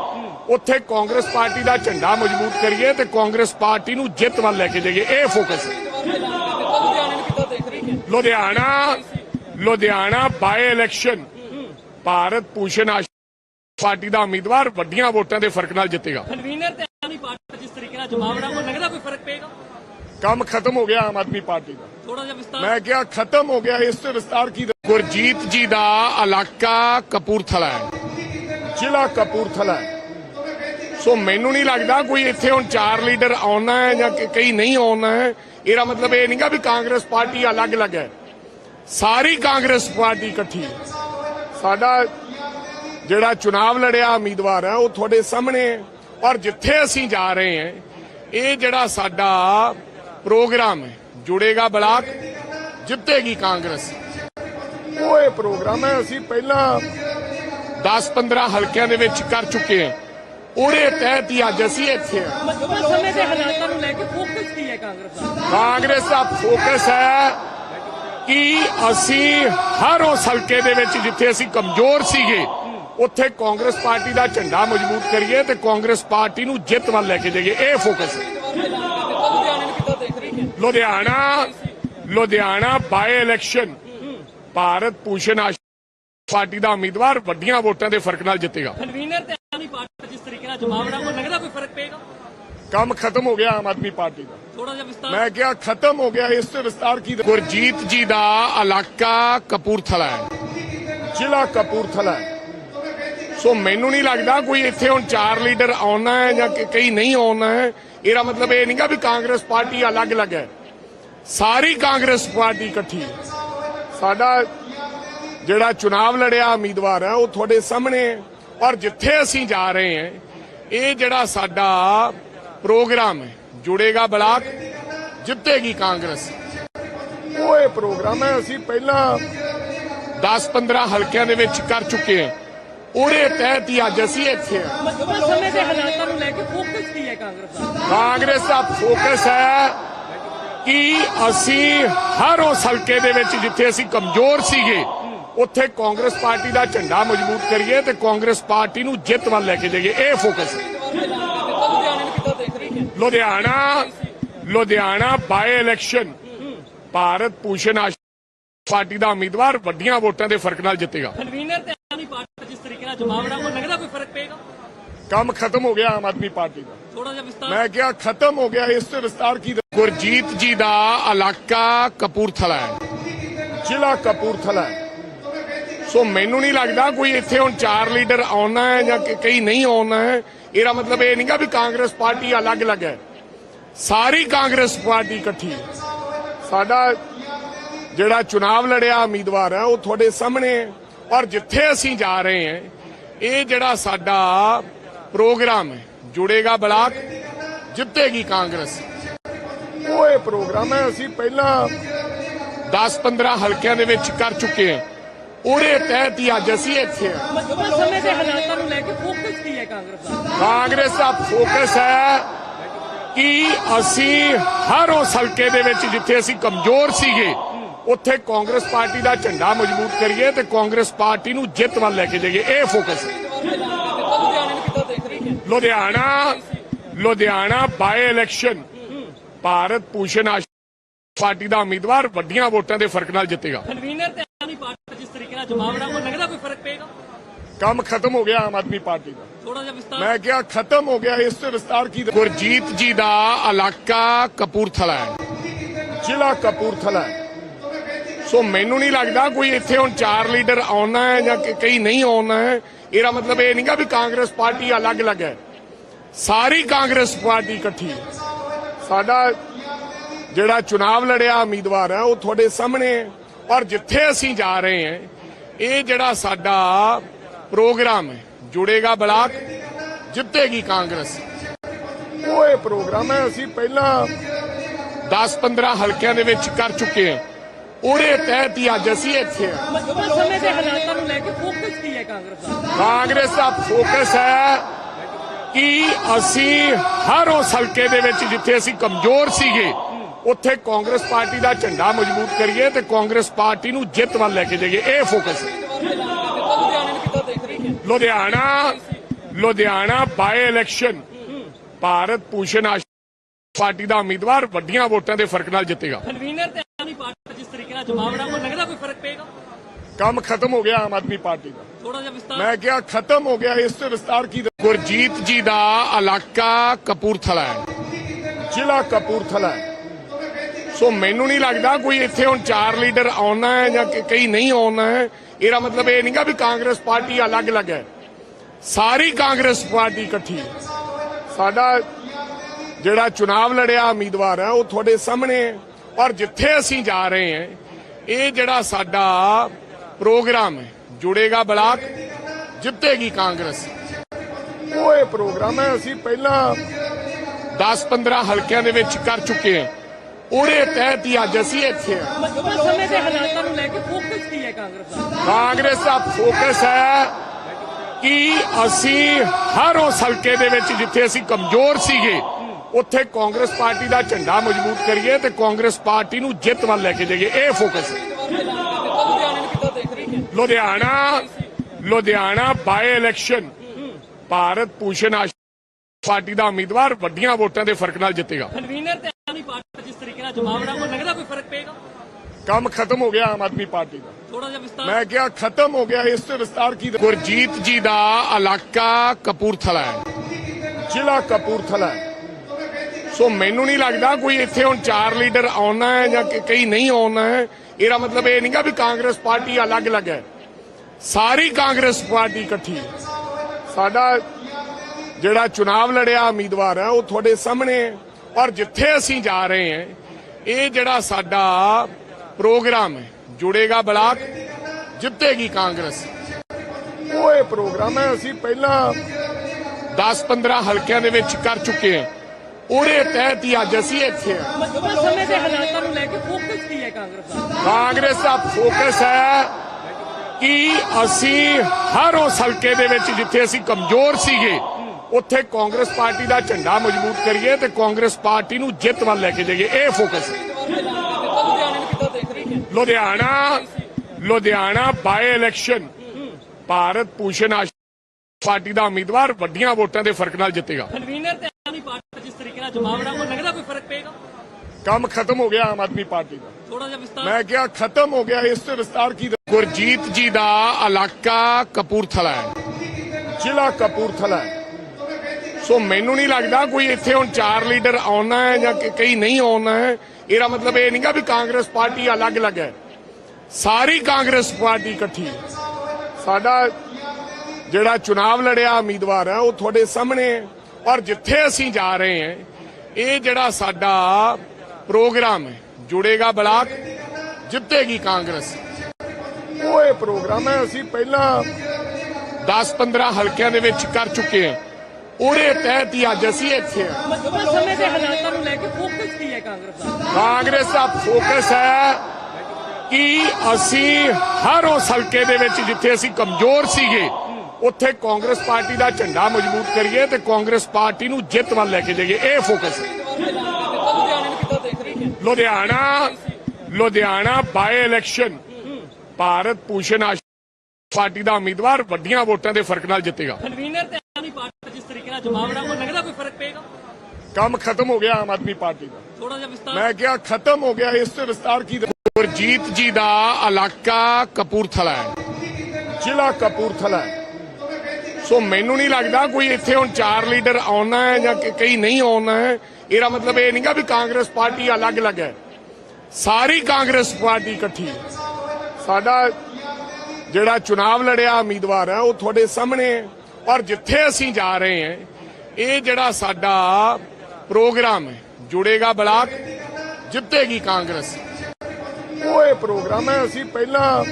A: ਉੱਥੇ ਕਾਂਗਰਸ ਪਾਰਟੀ ਦਾ ਝੰਡਾ ਮਜ਼ਬੂਤ ਕਰੀਏ ਤੇ ਕਾਂਗਰਸ ਪਾਰਟੀ ਨੂੰ ਜਿੱਤ ਵੱਲ ਲੈ ਕੇ ਜਾਈਏ। ਇਹ ਫੋਕਸ ਹੈ।
B: ਲੁਧਿਆਣੇ
A: Ludhiana by election Bharat Aash party ਦਾ ਉਮੀਦਵਾਰ ਵੱਡੀਆਂ ਵੋਟਾਂ ਦੇ ਫ਼ਰਕ ਨਾਲ ਜਿੱਤੇਗਾ।
B: ਜਮਾਵੜਾ ਲੱਗਦਾ ਕੋਈ ਫ਼ਰਕ ਪਏਗਾ?
A: ਕੰਮ ਖਤਮ ਹੋ ਗਿਆ ਆਮ ਆਦਮੀ ਪਾਰਟੀ ਦਾ।
B: ਥੋੜਾ ਜਿਹਾ ਵਿਸਤਾਰ
A: ਮੈਂ ਕਿਹਾ ਖਤਮ ਹੋ ਗਿਆ ਇਸ ਤੇ ਵਿਸਤਾਰ ਕੀ ਗੁਰਜੀਤ ਜੀ ਦਾ ਇਲਾਕਾ ਕਪੂਰਥਲਾ ਹੈ। ਜ਼ਿਲ੍ਹਾ ਕਪੂਰਥਲਾ ਹੈ। ਸੋ ਮੈਨੂੰ ਨਹੀਂ ਲੱਗਦਾ ਕੋਈ ਇੱਥੇ ਹੁਣ ਚਾਰ ਲੀਡਰ ਆਉਣਾ ਹੈ ਜਾਂ ਕਈ ਨਹੀਂ ਆਉਣਾ ਹੈ। ਇਹਦਾ ਮਤਲਬ ਇਹ ਨਹੀਂਗਾ ਵੀ ਕਾਂਗਰਸ ਪਾਰਟੀ ਅਲੱਗ-ਅਲੱਗ ਹੈ। ਸਾਰੀ ਕਾਂਗਰਸ ਪਾਰਟੀ ਇਕੱਠੀ ਹੈ। ਸਾਡਾ ਜਿਹੜਾ ਚੁਣਾਵ ਲੜਿਆ ਉਮੀਦਵਾਰ ਹੈ ਉਹ ਤੁਹਾਡੇ ਸਾਹਮਣੇ ਹੈ। ਔਰ ਜਿੱਥੇ ਅਸੀਂ ਜਾ ਰਹੇ ਹਾਂ ਇਹ ਜਿਹੜਾ ਸਾਡਾ ਪ੍ਰੋਗਰਾਮ ਹੈ ਜੁੜੇਗਾ ਬਲਾਕ ਜਿੱਤੇਗੀ ਕਾਂਗਰਸ। ਉਹ ਇਹ ਪ੍ਰੋਗਰਾਮ ਹੈ ਅਸੀਂ ਪਹਿਲਾਂ 10-15 ਹਲਕਿਆਂ ਦੇ ਵਿੱਚ ਕਰ ਚੁੱਕੇ ਹਾਂ। ਉਹਦੇ ਤਹਿਤ ਹੀ ਅੱਜ ਅਸੀਂ ਇੱਥੇ ਹਾਂ।
B: ਮੌਜੂਦਾ ਸਮੇਂ ਦੇ ਹਾਲਾਤਾਂ ਨੂੰ ਲੈ ਕੇ ਫੋਕਸ ਕੀ ਹੈ ਕਾਂਗਰਸ ਦਾ?
A: ਕਾਂਗਰਸ ਦਾ ਫੋਕਸ ਹੈ ਕਿ ਅਸੀਂ ਹਰ ਉਸ ਹਲਕੇ ਦੇ ਵਿੱਚ ਜਿੱਥੇ ਅਸੀਂ ਕਮਜ਼ੋਰ ਸੀਗੇ ਉੱਥੇ ਕਾਂਗਰਸ ਪਾਰਟੀ ਦਾ ਝੰਡਾ ਮਜ਼ਬੂਤ ਕਰੀਏ ਤੇ ਕਾਂਗਰਸ ਪਾਰਟੀ ਨੂੰ ਜਿੱਤ ਵੱਲ ਲੈ ਕੇ ਜਾਈਏ। ਇਹ ਫੋਕਸ ਹੈ।
B: ਲੁਧਿਆਣੇ
A: Ludhiana by election Bharat Aash party ਦਾ ਉਮੀਦਵਾਰ ਵੱਡੀਆਂ ਵੋਟਾਂ ਦੇ ਫ਼ਰਕ ਨਾਲ ਜਿੱਤੇਗਾ।
B: ਕਨਵੀਨਰ ਤੇ ਆਮ ਪਾਰਟੀ ਜਿਸ ਤਰੀਕੇ ਨਾਲ ਜਮਾਵੜਾ ਉਹ ਲੱਗਦਾ ਕੋਈ ਫ਼ਰਕ ਪਏਗਾ?
A: ਕੰਮ ਖਤਮ ਹੋ ਗਿਆ ਆਮ ਆਦਮੀ ਪਾਰਟੀ ਦਾ।
B: ਥੋੜਾ ਜਿਹਾ ਵਿਸਤਾਰ
A: ਮੈਂ ਕਿਹਾ ਖਤਮ ਹੋ ਗਿਆ ਇਸ ਤੇ ਵਿਸਤਾਰ ਕੀ ਗੁਰਜੀਤ ਜੀ ਦਾ ਇਲਾਕਾ ਕਪੂਰਥਲਾ ਹੈ। ਜ਼ਿਲ੍ਹਾ ਕਪੂਰਥਲਾ ਹੈ। ਸੋ ਮੈਨੂੰ ਨਹੀਂ ਲੱਗਦਾ ਕੋਈ ਇੱਥੇ ਹੁਣ ਚਾਰ ਲੀਡਰ ਆਉਣਾ ਹੈ ਜਾਂ ਕਈ ਨਹੀਂ ਆਉਣਾ ਹੈ। ਇਹਦਾ ਮਤਲਬ ਇਹ ਨਹੀਂਗਾ ਵੀ ਕਾਂਗਰਸ ਪਾਰਟੀ ਅਲੱਗ-ਅਲੱਗ ਹੈ। ਸਾਰੀ ਕਾਂਗਰਸ ਪਾਰਟੀ ਇਕੱਠੀ ਹੈ। ਸਾਡਾ ਜਿਹੜਾ ਚੁਣਾਵ ਲੜਿਆ ਉਮੀਦਵਾਰ ਹੈ, ਉਹ ਤੁਹਾਡੇ ਸਾਹਮਣੇ ਹੈ। ਔਰ ਜਿੱਥੇ ਅਸੀਂ ਜਾ ਰਹੇ ਹਾਂ, ਇਹ ਜਿਹੜਾ ਸਾਡਾ ਪ੍ਰੋਗਰਾਮ ਹੈ, ਜੁੜੇਗਾ ਬਲਾਕ, ਜਿੱਤੇਗੀ ਕਾਂਗਰਸ। ਉਹ ਇਹ ਪ੍ਰੋਗਰਾਮ ਹੈ, ਅਸੀਂ ਪਹਿਲਾਂ 10-15 ਹਲਕਿਆਂ ਦੇ ਵਿੱਚ ਕਰ ਚੁੱਕੇ ਹਾਂ। ਉਹਦੇ ਤਹਿਤ ਹੀ ਅੱਜ ਅਸੀਂ ਇੱਥੇ ਹਾਂ।
B: ਮੌਜੂਦਾ ਸਮੇਂ ਦੇ ਹਾਲਾਤਾਂ ਨੂੰ ਲੈ ਕੇ ਫੋਕਸ ਕੀ ਹੈ ਕਾਂਗਰਸ ਦਾ?
A: ਕਾਂਗਰਸ ਦਾ ਫੋਕਸ ਹੈ ਕਿ ਅਸੀਂ ਹਰ ਉਸ ਹਲਕੇ ਦੇ ਵਿੱਚ ਜਿੱਥੇ ਅਸੀਂ ਕਮਜ਼ੋਰ ਸੀਗੇ ਉੱਥੇ ਕਾਂਗਰਸ ਪਾਰਟੀ ਦਾ ਝੰਡਾ ਮਜ਼ਬੂਤ ਕਰੀਏ ਤੇ ਕਾਂਗਰਸ ਪਾਰਟੀ ਨੂੰ ਜਿੱਤ ਵੱਲ ਲੈ ਕੇ ਜਾਈਏ। ਇਹ ਫੋਕਸ ਹੈ।
B: ਲੁਧਿਆਣੇ
A: Ludhiana by election Bharat Aash party ਦਾ ਉਮੀਦਵਾਰ ਵੱਡੀਆਂ ਵੋਟਾਂ ਦੇ ਫ਼ਰਕ ਨਾਲ ਜਿੱਤੇਗਾ।
B: ਜਿਸ ਤਰੀਕੇ ਨਾਲ ਲੱਗਦਾ ਕੋਈ ਫ਼ਰਕ ਪਏਗਾ?
A: ਕੰਮ ਖਤਮ ਹੋ ਗਿਆ ਆਮ ਆਦਮੀ ਪਾਰਟੀ ਦਾ।
B: ਥੋੜਾ ਜਿਹਾ ਵਿਸਤਾਰ
A: ਮੈਂ ਕਿਹਾ ਖਤਮ ਹੋ ਗਿਆ ਇਸ ਤੇ ਵਿਸਤਾਰ ਕੀ ਗੁਰਜੀਤ ਜੀ ਦਾ ਇਲਾਕਾ ਕਪੂਰਥਲਾ ਹੈ। ਜ਼ਿਲ੍ਹਾ ਕਪੂਰਥਲਾ ਹੈ। ਸੋ ਮੈਨੂੰ ਨਹੀਂ ਲੱਗਦਾ ਕੋਈ ਇੱਥੇ ਹੁਣ ਚਾਰ ਲੀਡਰ ਆਉਣਾ ਹੈ ਜਾਂ ਕਈ ਨਹੀਂ ਆਉਣਾ ਹੈ। ਇਹਦਾ ਮਤਲਬ ਇਹ ਨਹੀਂਗਾ ਵੀ ਕਾਂਗਰਸ ਪਾਰਟੀ ਅਲੱਗ-ਅਲੱਗ ਹੈ। ਸਾਰੀ ਕਾਂਗਰਸ ਪਾਰਟੀ ਇਕੱਠੀ ਹੈ। ਸਾਡਾ ਜਿਹੜਾ ਚੁਣਾਵ ਲੜਿਆ ਉਮੀਦਵਾਰ ਹੈ ਉਹ ਤੁਹਾਡੇ ਸਾਹਮਣੇ ਹੈ। ਔਰ ਜਿੱਥੇ ਅਸੀਂ ਜਾ ਰਹੇ ਹਾਂ ਇਹ ਜਿਹੜਾ ਸਾਡਾ ਪ੍ਰੋਗਰਾਮ ਹੈ ਜੁੜੇਗਾ ਬਲਾਕ ਜਿੱਤੇਗੀ ਕਾਂਗਰਸ। ਉਹ ਇਹ ਪ੍ਰੋਗਰਾਮ ਹੈ ਅਸੀਂ ਪਹਿਲਾਂ 10-15 ਹਲਕਿਆਂ ਦੇ ਵਿੱਚ ਕਰ ਚੁੱਕੇ ਹਾਂ। ਉਹਦੇ ਤਹਿਤ ਹੀ ਅੱਜ ਅਸੀਂ ਇੱਥੇ ਹਾਂ।
B: ਮੌਜੂਦਾ ਸਮੇਂ ਦੇ ਹਾਲਾਤਾਂ ਨੂੰ ਲੈ ਕੇ ਫੋਕਸ ਕੀ ਹੈ ਕਾਂਗਰਸ ਦਾ?
A: ਕਾਂਗਰਸ ਦਾ ਫੋਕਸ ਹੈ ਕਿ ਅਸੀਂ ਹਰ ਉਸ ਹਲਕੇ ਦੇ ਵਿੱਚ ਜਿੱਥੇ ਅਸੀਂ ਕਮਜ਼ੋਰ ਸੀਗੇ ਉੱਥੇ ਕਾਂਗਰਸ ਪਾਰਟੀ ਦਾ ਝੰਡਾ ਮਜ਼ਬੂਤ ਕਰੀਏ ਤੇ ਕਾਂਗਰਸ ਪਾਰਟੀ ਨੂੰ ਜਿੱਤ ਵੱਲ ਲੈ ਕੇ ਜਾਈਏ। ਇਹ ਫੋਕਸ ਹੈ।
B: ਲੁਧਿਆਣੇ ਨੂੰ
A: Ludhiana by election Bharat Aash party ਦਾ ਉਮੀਦਵਾਰ ਵੱਡੀਆਂ ਵੋਟਾਂ ਦੇ ਫ਼ਰਕ ਨਾਲ ਜਿੱਤੇਗਾ।
B: ਕਨਵੀਨਰ ਤੇ ਆਮ ਆਦਮੀ ਪਾਰਟੀ ਜਿਸ ਤਰੀਕੇ ਨਾਲ ਜਮਾਵੜਾ ਉਹ ਲੱਗਦਾ ਕੋਈ ਫ਼ਰਕ ਪਏਗਾ?
A: ਕੰਮ ਖਤਮ ਹੋ ਗਿਆ ਆਮ ਆਦਮੀ ਪਾਰਟੀ ਦਾ।
B: ਥੋੜਾ ਜਿਹਾ ਵਿਸਤਾਰ
A: ਮੈਂ ਕਿਹਾ ਖਤਮ ਹੋ ਗਿਆ ਇਸ ਤੇ ਵਿਸਤਾਰ ਕੀ ਗੁਰਜੀਤ ਜੀ ਦਾ ਇਲਾਕਾ ਕਪੂਰਥਲਾ ਹੈ। ਜ਼ਿਲ੍ਹਾ ਕਪੂਰਥਲਾ ਹੈ। ਸੋ ਮੈਨੂੰ ਨਹੀਂ ਲੱਗਦਾ ਕੋਈ ਇੱਥੇ ਹੁਣ ਚਾਰ ਲੀਡਰ ਆਉਣਾ ਹੈ ਜਾਂ ਕਈ ਨਹੀਂ ਆਉਣਾ ਹੈ। ਇਹਦਾ ਮਤਲਬ ਇਹ ਨਹੀਂਗਾ ਵੀ ਕਾਂਗਰਸ ਪਾਰਟੀ ਅਲੱਗ-ਅਲੱਗ ਹੈ। ਸਾਰੀ ਕਾਂਗਰਸ ਪਾਰਟੀ ਇਕੱਠੀ ਹੈ। ਸਾਡਾ ਜਿਹੜਾ ਚੁਣਾਵ ਲੜਿਆ ਉਮੀਦਵਾਰ ਹੈ, ਉਹ ਤੁਹਾਡੇ ਸਾਹਮਣੇ ਹੈ। ਔਰ ਜਿੱਥੇ ਅਸੀਂ ਜਾ ਰਹੇ ਹਾਂ, ਇਹ ਜਿਹੜਾ ਸਾਡਾ ਪ੍ਰੋਗਰਾਮ ਹੈ, ਜੁੜੇਗਾ ਬਲਾਕ, ਜਿੱਤੇਗੀ ਕਾਂਗਰਸ। ਉਹ ਇਹ ਪ੍ਰੋਗਰਾਮ ਹੈ, ਅਸੀਂ ਪਹਿਲਾਂ 10-15 ਹਲਕਿਆਂ ਦੇ ਵਿੱਚ ਕਰ ਚੁੱਕੇ ਹਾਂ। ਉਹਦੇ ਤਹਿਤ ਹੀ ਅੱਜ ਅਸੀਂ ਇੱਥੇ ਹਾਂ।
B: ਮੌਜੂਦਾ ਸਮੇਂ ਦੇ ਹਾਲਾਤਾਂ ਨੂੰ ਲੈ ਕੇ ਫੋਕਸ ਕੀ ਹੈ ਕਾਂਗਰਸ ਦਾ?
A: ਕਾਂਗਰਸ ਦਾ ਫੋਕਸ ਹੈ ਕਿ ਅਸੀਂ ਹਰ ਉਸ ਹਲਕੇ ਦੇ ਵਿੱਚ ਜਿੱਥੇ ਅਸੀਂ ਕਮਜ਼ੋਰ ਸੀਗੇ ਉੱਥੇ ਕਾਂਗਰਸ ਪਾਰਟੀ ਦਾ ਝੰਡਾ ਮਜ਼ਬੂਤ ਕਰੀਏ ਤੇ ਕਾਂਗਰਸ ਪਾਰਟੀ ਨੂੰ ਜਿੱਤ ਵੱਲ ਲੈ ਕੇ ਜਾਈਏ। ਇਹ ਫੋਕਸ ਹੈ।
B: ਲੁਧਿਆਣੇ
A: Ludhiana by election Bharat Aash party ਦਾ ਉਮੀਦਵਾਰ ਵੱਡੀਆਂ ਵੋਟਾਂ ਦੇ ਫ਼ਰਕ ਨਾਲ ਜਿੱਤੇਗਾ।
B: ਆਦਮੀ ਪਾਰਟੀ ਜਿਸ ਤਰੀਕੇ ਨਾਲ ਜਮਾਵੜਾ ਉਹ ਲੱਗਦਾ ਕੋਈ ਫ਼ਰਕ ਪਏਗਾ?
A: ਕੰਮ ਖਤਮ ਹੋ ਗਿਆ ਆਮ ਆਦਮੀ ਪਾਰਟੀ ਦਾ।
B: ਥੋੜਾ ਜਿਹਾ ਵਿਸਤਾਰ
A: ਮੈਂ ਕਿਹਾ ਖਤਮ ਹੋ ਗਿਆ ਇਸ ਤੇ ਵਿਸਤਾਰ ਕੀ ਗੁਰਜੀਤ ਜੀ ਦਾ ਇਲਾਕਾ ਕਪੂਰਥਲਾ ਹੈ। ਜ਼ਿਲ੍ਹਾ ਕਪੂਰਥਲਾ ਹੈ। ਸੋ ਮੈਨੂੰ ਨਹੀਂ ਲੱਗਦਾ ਕੋਈ ਇੱਥੇ ਹੁਣ ਚਾਰ ਲੀਡਰ ਆਉਣਾ ਹੈ ਜਾਂ ਕਈ ਨਹੀਂ ਆਉਣਾ ਹੈ। ਇਹਦਾ ਮਤਲਬ ਇਹ ਨਹੀਂਗਾ ਵੀ ਕਾਂਗਰਸ ਪਾਰਟੀ ਅਲੱਗ-ਅਲੱਗ ਹੈ। ਸਾਰੀ ਕਾਂਗਰਸ ਪਾਰਟੀ ਇਕੱਠੀ ਹੈ। ਸਾਡਾ ਜਿਹੜਾ ਚੁਣਾਵ ਲੜਿਆ ਉਮੀਦਵਾਰ ਹੈ ਉਹ ਤੁਹਾਡੇ ਸਾਹਮਣੇ ਹੈ। ਔਰ ਜਿੱਥੇ ਅਸੀਂ ਜਾ ਰਹੇ ਹਾਂ ਇਹ ਜਿਹੜਾ ਸਾਡਾ ਪ੍ਰੋਗਰਾਮ ਹੈ ਜੁੜੇਗਾ ਬਲਾਕ ਜਿੱਤੇਗੀ ਕਾਂਗਰਸ। ਉਹ ਇਹ ਪ੍ਰੋਗਰਾਮ ਹੈ ਅਸੀਂ ਪਹਿਲਾਂ 10-15 ਹਲਕਿਆਂ ਦੇ ਵਿੱਚ ਕਰ ਚੁੱਕੇ ਹਾਂ। ਉਹਦੇ ਤਹਿਤ ਹੀ ਅੱਜ ਅਸੀਂ ਇੱਥੇ ਹਾਂ।
B: ਮੌਜੂਦਾ ਸਮੇਂ ਦੇ ਹਾਲਾਤਾਂ ਨੂੰ ਲੈ ਕੇ ਫੋਕਸ ਕੀ ਹੈ ਕਾਂਗਰਸ ਦਾ?
A: ਕਾਂਗਰਸ ਦਾ ਫੋਕਸ ਹੈ ਕਿ ਅਸੀਂ ਹਰ ਉਸ ਹਲਕੇ ਦੇ ਵਿੱਚ ਜਿੱਥੇ ਅਸੀਂ ਕਮਜ਼ੋਰ ਸੀਗੇ ਉੱਥੇ ਕਾਂਗਰਸ ਪਾਰਟੀ ਦਾ ਝੰਡਾ ਮਜ਼ਬੂਤ ਕਰੀਏ ਤੇ ਕਾਂਗਰਸ ਪਾਰਟੀ ਨੂੰ ਜਿੱਤ ਵੱਲ ਲੈ ਕੇ ਜਾਈਏ। ਇਹ ਫੋਕਸ ਹੈ।
B: ਲੁਧਿਆਣੇ
A: Ludhiana by election Bharat Aash party ਦਾ ਉਮੀਦਵਾਰ ਵੱਡੀਆਂ ਵੋਟਾਂ ਦੇ ਫ਼ਰਕ ਨਾਲ ਜਿੱਤੇਗਾ।
B: ਕਨਵੀਨਰ ਤੇ ਆਮ ਆਦਮੀ ਪਾਰਟੀ ਜਿਸ ਤਰੀਕੇ ਨਾਲ ਜਮਾਵੜਾ ਉਹ ਲੱਗਦਾ ਕੋਈ ਫ਼ਰਕ ਪਏਗਾ?
A: ਕੰਮ ਖਤਮ ਹੋ ਗਿਆ ਆਮ ਆਦਮੀ ਪਾਰਟੀ ਦਾ।
B: ਥੋੜਾ ਜਿਹਾ ਵਿਸਤਾਰ
A: ਮੈਂ ਕਿਹਾ ਖਤਮ ਹੋ ਗਿਆ ਇਸ ਤੇ ਵਿਸਤਾਰ ਕੀ ਗੁਰਜੀਤ ਜੀ ਦਾ ਇਲਾਕਾ ਕਪੂਰਥਲਾ ਹੈ। ਜ਼ਿਲ੍ਹਾ ਕਪੂਰਥਲਾ ਹੈ। ਸੋ ਮੈਨੂੰ ਨਹੀਂ ਲੱਗਦਾ ਕੋਈ ਇੱਥੇ ਹੁਣ ਚਾਰ ਲੀਡਰ ਆਉਣਾ ਹੈ ਜਾਂ ਕਈ ਨਹੀਂ ਆਉਣਾ ਹੈ। ਇਹਦਾ ਮਤਲਬ ਇਹ ਨਹੀਂਗਾ ਵੀ ਕਾਂਗਰਸ ਪਾਰਟੀ ਅਲੱਗ-ਅਲੱਗ ਹੈ। ਸਾਰੀ ਕਾਂਗਰਸ ਪਾਰਟੀ ਇਕੱਠੀ ਹੈ। ਸਾਡਾ ਜਿਹੜਾ ਚੁਣਾਵ ਲੜਿਆ ਉਮੀਦਵਾਰ ਹੈ, ਉਹ ਤੁਹਾਡੇ ਸਾਹਮਣੇ ਹੈ। ਔਰ ਜਿੱਥੇ ਅਸੀਂ ਜਾ ਰਹੇ ਹਾਂ, ਇਹ ਜਿਹੜਾ ਸਾਡਾ ਪ੍ਰੋਗਰਾਮ ਹੈ, ਜੁੜੇਗਾ ਬਲਾਕ, ਜਿੱਤੇਗੀ ਕਾਂਗਰਸ। ਉਹ ਇਹ ਪ੍ਰੋਗਰਾਮ ਹੈ, ਅਸੀਂ ਪਹਿਲਾਂ 10-15 ਹਲਕਿਆਂ ਦੇ ਵਿੱਚ ਕਰ ਚੁੱਕੇ ਹਾਂ। ਉਹਦੇ ਤਹਿਤ ਹੀ ਅੱਜ ਅਸੀਂ ਇੱਥੇ
B: ਮੌਜੂਦਾ ਸਮੇਂ ਦੇ ਹਾਲਾਤਾਂ ਨੂੰ ਲੈ ਕੇ ਫੋਕਸ ਕੀ ਹੈ ਕਾਂਗਰਸ ਦਾ?
A: ਕਾਂਗਰਸ ਦਾ ਫੋਕਸ ਹੈ ਕਿ ਅਸੀਂ ਹਰ ਉਸ ਹਲਕੇ ਦੇ ਵਿੱਚ ਜਿੱਥੇ ਅਸੀਂ ਕਮਜ਼ੋਰ ਸੀਗੇ ਉੱਥੇ ਕਾਂਗਰਸ ਪਾਰਟੀ ਦਾ ਝੰਡਾ ਮਜ਼ਬੂਤ ਕਰੀਏ ਤੇ ਕਾਂਗਰਸ ਪਾਰਟੀ ਨੂੰ ਜਿੱਤ ਵੱਲ ਲੈ ਕੇ ਜਾਈਏ। ਇਹ ਫੋਕਸ ਹੈ।
B: ਲੁਧਿਆਣੇ
A: Ludhiana by election Bharat Aash party ਦਾ ਉਮੀਦਵਾਰ ਵੱਡੀਆਂ ਵੋਟਾਂ ਦੇ ਫ਼ਰਕ ਨਾਲ ਜਿੱਤੇਗਾ।
B: ਆਦਮੀ ਪਾਰਟੀ ਜਿਸ ਤਰੀਕੇ ਨਾਲ ਜਮਾਵੜਾ ਉਹ ਲੱਗਦਾ ਕੋਈ ਫ਼ਰਕ ਪਏਗਾ?
A: ਕੰਮ ਖਤਮ ਹੋ ਗਿਆ ਆਮ ਆਦਮੀ ਪਾਰਟੀ ਦਾ।
B: ਥੋੜਾ ਜਿਹਾ ਵਿਸਤਾਰ
A: ਮੈਂ ਕਿਹਾ ਖਤਮ ਹੋ ਗਿਆ ਇਸ ਤੇ ਵਿਸਤਾਰ ਕੀ ਗੁਰਜੀਤ ਜੀ ਦਾ ਇਲਾਕਾ ਕਪੂਰਥਲਾ ਹੈ। ਜ਼ਿਲ੍ਹਾ ਕਪੂਰਥਲਾ ਹੈ। ਸੋ ਮੈਨੂੰ ਨਹੀਂ ਲੱਗਦਾ ਕੋਈ ਇੱਥੇ ਹੁਣ ਚਾਰ ਲੀਡਰ ਆਉਣਾ ਹੈ ਜਾਂ ਕਈ ਨਹੀਂ ਆਉਣਾ ਹੈ। ਇਹਦਾ ਮਤਲਬ ਇਹ ਨਹੀਂਗਾ ਵੀ ਕਾਂਗਰਸ ਪਾਰਟੀ ਅਲੱਗ-ਅਲੱਗ ਹੈ। ਸਾਰੀ ਕਾਂਗਰਸ ਪਾਰਟੀ ਇਕੱਠੀ ਹੈ। ਸਾਡਾ ਜਿਹੜਾ ਚੁਣਾਵ ਲੜਿਆ ਉਮੀਦਵਾਰ ਹੈ ਉਹ ਤੁਹਾਡੇ ਸਾਹਮਣੇ ਹੈ। ਔਰ ਜਿੱਥੇ ਅਸੀਂ ਜਾ ਰਹੇ ਹਾਂ ਇਹ ਜਿਹੜਾ ਸਾਡਾ ਪ੍ਰੋਗਰਾਮ ਹੈ ਜੁੜੇਗਾ ਬਲਾਕ ਜਿੱਤੇਗੀ ਕਾਂਗਰਸ। ਉਹ ਇਹ ਪ੍ਰੋਗਰਾਮ ਹੈ ਅਸੀਂ ਪਹਿਲਾਂ 10-15 ਹਲਕਿਆਂ ਦੇ ਵਿੱਚ ਕਰ ਚੁੱਕੇ ਹਾਂ। ਉਹਦੇ ਤਹਿਤ ਹੀ ਅੱਜ ਅਸੀਂ ਇੱਥੇ ਹਾਂ।
B: ਮੌਜੂਦਾ ਸਮੇਂ ਦੇ ਹਾਲਾਤਾਂ ਨੂੰ ਲੈ ਕੇ ਫੋਕਸ ਕੀ ਹੈ ਕਾਂਗਰਸ ਦਾ?
A: ਕਾਂਗਰਸ ਦਾ ਫੋਕਸ ਹੈ ਕਿ ਅਸੀਂ ਹਰ ਉਸ ਹਲਕੇ ਦੇ ਵਿੱਚ ਜਿੱਥੇ ਅਸੀਂ ਕਮਜ਼ੋਰ ਸੀਗੇ ਉੱਥੇ ਕਾਂਗਰਸ ਪਾਰਟੀ ਦਾ ਝੰਡਾ ਮਜ਼ਬੂਤ ਕਰੀਏ ਤੇ ਕਾਂਗਰਸ ਪਾਰਟੀ ਨੂੰ ਜਿੱਤ ਵੱਲ ਲੈ ਕੇ ਜਾਈਏ। ਇਹ ਫੋਕਸ
B: ਲੁਧਿਆਣੇ
A: Ludhiana by election Bharat Aash party ਦਾ ਉਮੀਦਵਾਰ ਵੱਡੀਆਂ ਵੋਟਾਂ ਦੇ ਫ਼ਰਕ ਨਾਲ ਜਿੱਤੇਗਾ।
B: ਕਨਵੀਨਰ ਤੇ ਆਮ ਆਦਮੀ ਪਾਰਟੀ ਜਿਸ ਤਰੀਕੇ ਨਾਲ ਜਮਾਵੜਾ ਉਹ ਲੱਗਦਾ ਕੋਈ ਫ਼ਰਕ ਪਏਗਾ?
A: ਕੰਮ ਖਤਮ ਹੋ ਗਿਆ ਆਮ ਆਦਮੀ ਪਾਰਟੀ ਦਾ।
B: ਥੋੜਾ ਜਿਹਾ ਵਿਸਤਾਰ
A: ਮੈਂ ਕਿਹਾ ਖਤਮ ਹੋ ਗਿਆ ਇਸ ਤੇ ਵਿਸਤਾਰ ਕੀ ਗੁਰਜੀਤ ਜੀ ਦਾ ਇਲਾਕਾ ਕਪੂਰਥਲਾ ਹੈ। ਜ਼ਿਲ੍ਹਾ ਕਪੂਰਥਲਾ ਹੈ। ਸੋ ਮੈਨੂੰ ਨਹੀਂ ਲੱਗਦਾ ਕੋਈ ਇੱਥੇ ਹੁਣ ਚਾਰ ਲੀਡਰ ਆਉਣਾ ਹੈ ਜਾਂ ਕਈ ਨਹੀਂ ਆਉਣਾ ਹੈ। ਇਹਦਾ ਮਤਲਬ ਇਹ ਨਹੀਂਗਾ ਵੀ ਕਾਂਗਰਸ ਪਾਰਟੀ ਅਲੱਗ-ਅਲੱਗ ਹੈ। ਸਾਰੀ ਕਾਂਗਰਸ ਪਾਰਟੀ ਇਕੱਠੀ ਹੈ। ਸਾਡਾ ਜਿਹੜਾ ਚੁਣਾਵ ਲੜਿਆ ਉਮੀਦਵਾਰ ਹੈ, ਉਹ ਤੁਹਾਡੇ ਸਾਹਮਣੇ ਹੈ। ਔਰ ਜਿੱਥੇ ਅਸੀਂ ਜਾ ਰਹੇ ਹਾਂ, ਇਹ ਜਿਹੜਾ ਸਾਡਾ ਪ੍ਰੋਗਰਾਮ ਹੈ, ਜੁੜੇਗਾ ਬਲਾਕ, ਜਿੱਤੇਗੀ ਕਾਂਗਰਸ। ਉਹ ਇਹ ਪ੍ਰੋਗਰਾਮ ਹੈ, ਅਸੀਂ ਪਹਿਲਾਂ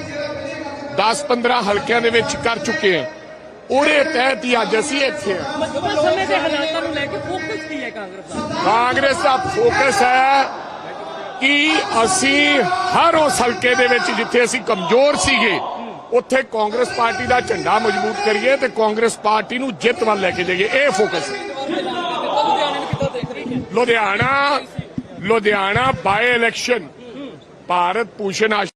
A: 10-15 ਹਲਕਿਆਂ ਦੇ ਵਿੱਚ ਕਰ ਚੁੱਕੇ ਹਾਂ। ਉਹਦੇ ਤਹਿਤ ਹੀ ਅੱਜ ਅਸੀਂ ਇੱਥੇ
B: ਮੌਜੂਦਾ ਸਮੇਂ ਦੇ ਹਾਲਾਤਾਂ ਨੂੰ ਲੈ ਕੇ ਫੋਕਸ ਕੀ ਹੈ ਕਾਂਗਰਸ ਦਾ?
A: ਕਾਂਗਰਸ ਦਾ ਫੋਕਸ ਹੈ ਕਿ ਅਸੀਂ ਹਰ ਉਸ ਹਲਕੇ ਦੇ ਵਿੱਚ ਜਿੱਥੇ ਅਸੀਂ ਕਮਜ਼ੋਰ ਸੀਗੇ ਉੱਥੇ ਕਾਂਗਰਸ ਪਾਰਟੀ ਦਾ ਝੰਡਾ ਮਜ਼ਬੂਤ ਕਰੀਏ ਤੇ ਕਾਂਗਰਸ ਪਾਰਟੀ ਨੂੰ ਜਿੱਤ ਵੱਲ ਲੈ ਕੇ ਜਾਈਏ। ਇਹ ਫੋਕਸ ਹੈ।
B: ਲੁਧਿਆਣੇ
A: Ludhiana by election Bharat Bhushan Aash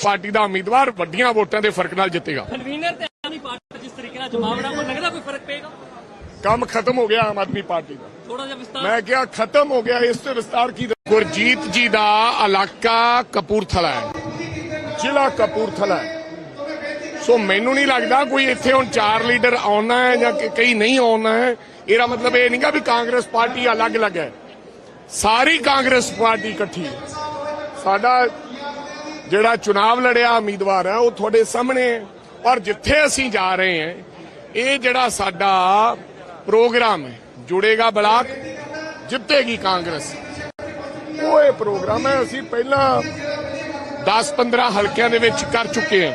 A: party ਦਾ ਉਮੀਦਵਾਰ ਵੱਡੀਆਂ ਵੋਟਾਂ ਦੇ ਫ਼ਰਕ ਨਾਲ ਜਿੱਤੇਗਾ।
B: ਕਨਵੀਨਰ ਤੇ ਆਮ ਪਾਰਟੀ ਜਿਸ ਤਰੀਕੇ ਨਾਲ ਜਮਾਵੜਾ ਉਹ ਲੱਗਦਾ ਕੋਈ ਫ਼ਰਕ ਪਏਗਾ?
A: ਕੰਮ ਖਤਮ ਹੋ ਗਿਆ ਆਮ ਆਦਮੀ ਪਾਰਟੀ ਦਾ।
B: ਥੋੜਾ ਜਿਹਾ ਵਿਸਤਾਰ
A: ਮੈਂ ਕਿਹਾ ਖਤਮ ਹੋ ਗਿਆ ਇਸ ਤੇ ਵਿਸਤਾਰ ਕੀ ਗੁਰਜੀਤ ਜੀ ਦਾ ਇਲਾਕਾ ਕਪੂਰਥਲਾ ਹੈ। ਜ਼ਿਲ੍ਹਾ ਕਪੂਰਥਲਾ ਹੈ। ਸੋ ਮੈਨੂੰ ਨਹੀਂ ਲੱਗਦਾ ਕੋਈ ਇੱਥੇ ਹੁਣ ਚਾਰ ਲੀਡਰ ਆਉਣਾ ਹੈ ਜਾਂ ਕਈ ਨਹੀਂ ਆਉਣਾ ਹੈ। ਇਹਦਾ ਮਤਲਬ ਇਹ ਨਹੀਂਗਾ ਵੀ ਕਾਂਗਰਸ ਪਾਰਟੀ ਅਲੱਗ-ਅਲੱਗ ਹੈ। ਸਾਰੀ ਕਾਂਗਰਸ ਪਾਰਟੀ ਇਕੱਠੀ ਹੈ। ਸਾਡਾ ਜਿਹੜਾ ਚੁਣਾਵ ਲੜਿਆ ਉਮੀਦਵਾਰ ਹੈ ਉਹ ਤੁਹਾਡੇ ਸਾਹਮਣੇ ਹੈ। ਔਰ ਜਿੱਥੇ ਅਸੀਂ ਜਾ ਰਹੇ ਹਾਂ ਇਹ ਜਿਹੜਾ ਸਾਡਾ ਪ੍ਰੋਗਰਾਮ ਹੈ ਜੁੜੇਗਾ ਬਲਾਕ ਜਿੱਤੇਗੀ ਕਾਂਗਰਸ। ਉਹ ਇਹ ਪ੍ਰੋਗਰਾਮ ਹੈ ਅਸੀਂ ਪਹਿਲਾਂ 10-15 ਹਲਕਿਆਂ ਦੇ ਵਿੱਚ ਕਰ ਚੁੱਕੇ ਹਾਂ।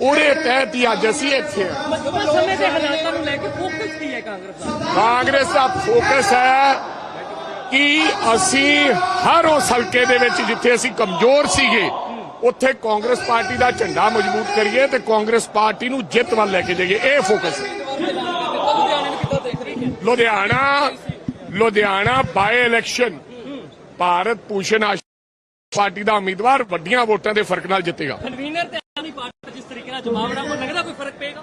A: ਉਹਦੇ ਤਹਿਤ ਹੀ ਅੱਜ ਅਸੀਂ ਇੱਥੇ ਹਾਂ।
B: ਮੌਜੂਦਾ ਸਮੇਂ ਦੇ ਹਾਲਾਤਾਂ ਨੂੰ ਲੈ ਕੇ ਫੋਕਸ ਕੀ ਹੈ ਕਾਂਗਰਸ ਦਾ?
A: ਕਾਂਗਰਸ ਦਾ ਫੋਕਸ ਹੈ ਕਿ ਅਸੀਂ ਹਰ ਉਸ ਹਲਕੇ ਦੇ ਵਿੱਚ ਜਿੱਥੇ ਅਸੀਂ ਕਮਜ਼ੋਰ ਸੀਗੇ ਉੱਥੇ ਕਾਂਗਰਸ ਪਾਰਟੀ ਦਾ ਝੰਡਾ ਮਜ਼ਬੂਤ ਕਰੀਏ ਤੇ ਕਾਂਗਰਸ ਪਾਰਟੀ ਨੂੰ ਜਿੱਤ ਵੱਲ ਲੈ ਕੇ ਜਾਈਏ। ਇਹ ਫੋਕਸ ਹੈ।
B: ਲੁਧਿਆਣੇ
A: Ludhiana by election Bharat ਆਸ਼ party ਦਾ ਉਮੀਦਵਾਰ ਵੱਡੀਆਂ ਵੋਟਾਂ ਦੇ ਫ਼ਰਕ ਨਾਲ ਜਿੱਤੇਗਾ।
B: ਕਨਵੀਨਰ ਤੇ ਆਮ ਆਦਮੀ ਪਾਰਟੀ ਜਿਸ ਤਰੀਕੇ ਨਾਲ ਜਮਾਵੜਾ ਉਹ ਲੱਗਦਾ ਕੋਈ ਫ਼ਰਕ ਪਏਗਾ?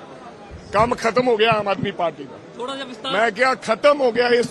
A: ਕੰਮ ਖਤਮ ਹੋ ਗਿਆ ਆਮ ਆਦਮੀ ਪਾਰਟੀ ਦਾ।
B: ਥੋੜਾ ਜਿਹਾ ਵਿਸਤਾਰ
A: ਮੈਂ ਕਿਹਾ ਖਤਮ ਹੋ ਗਿਆ ਇਸ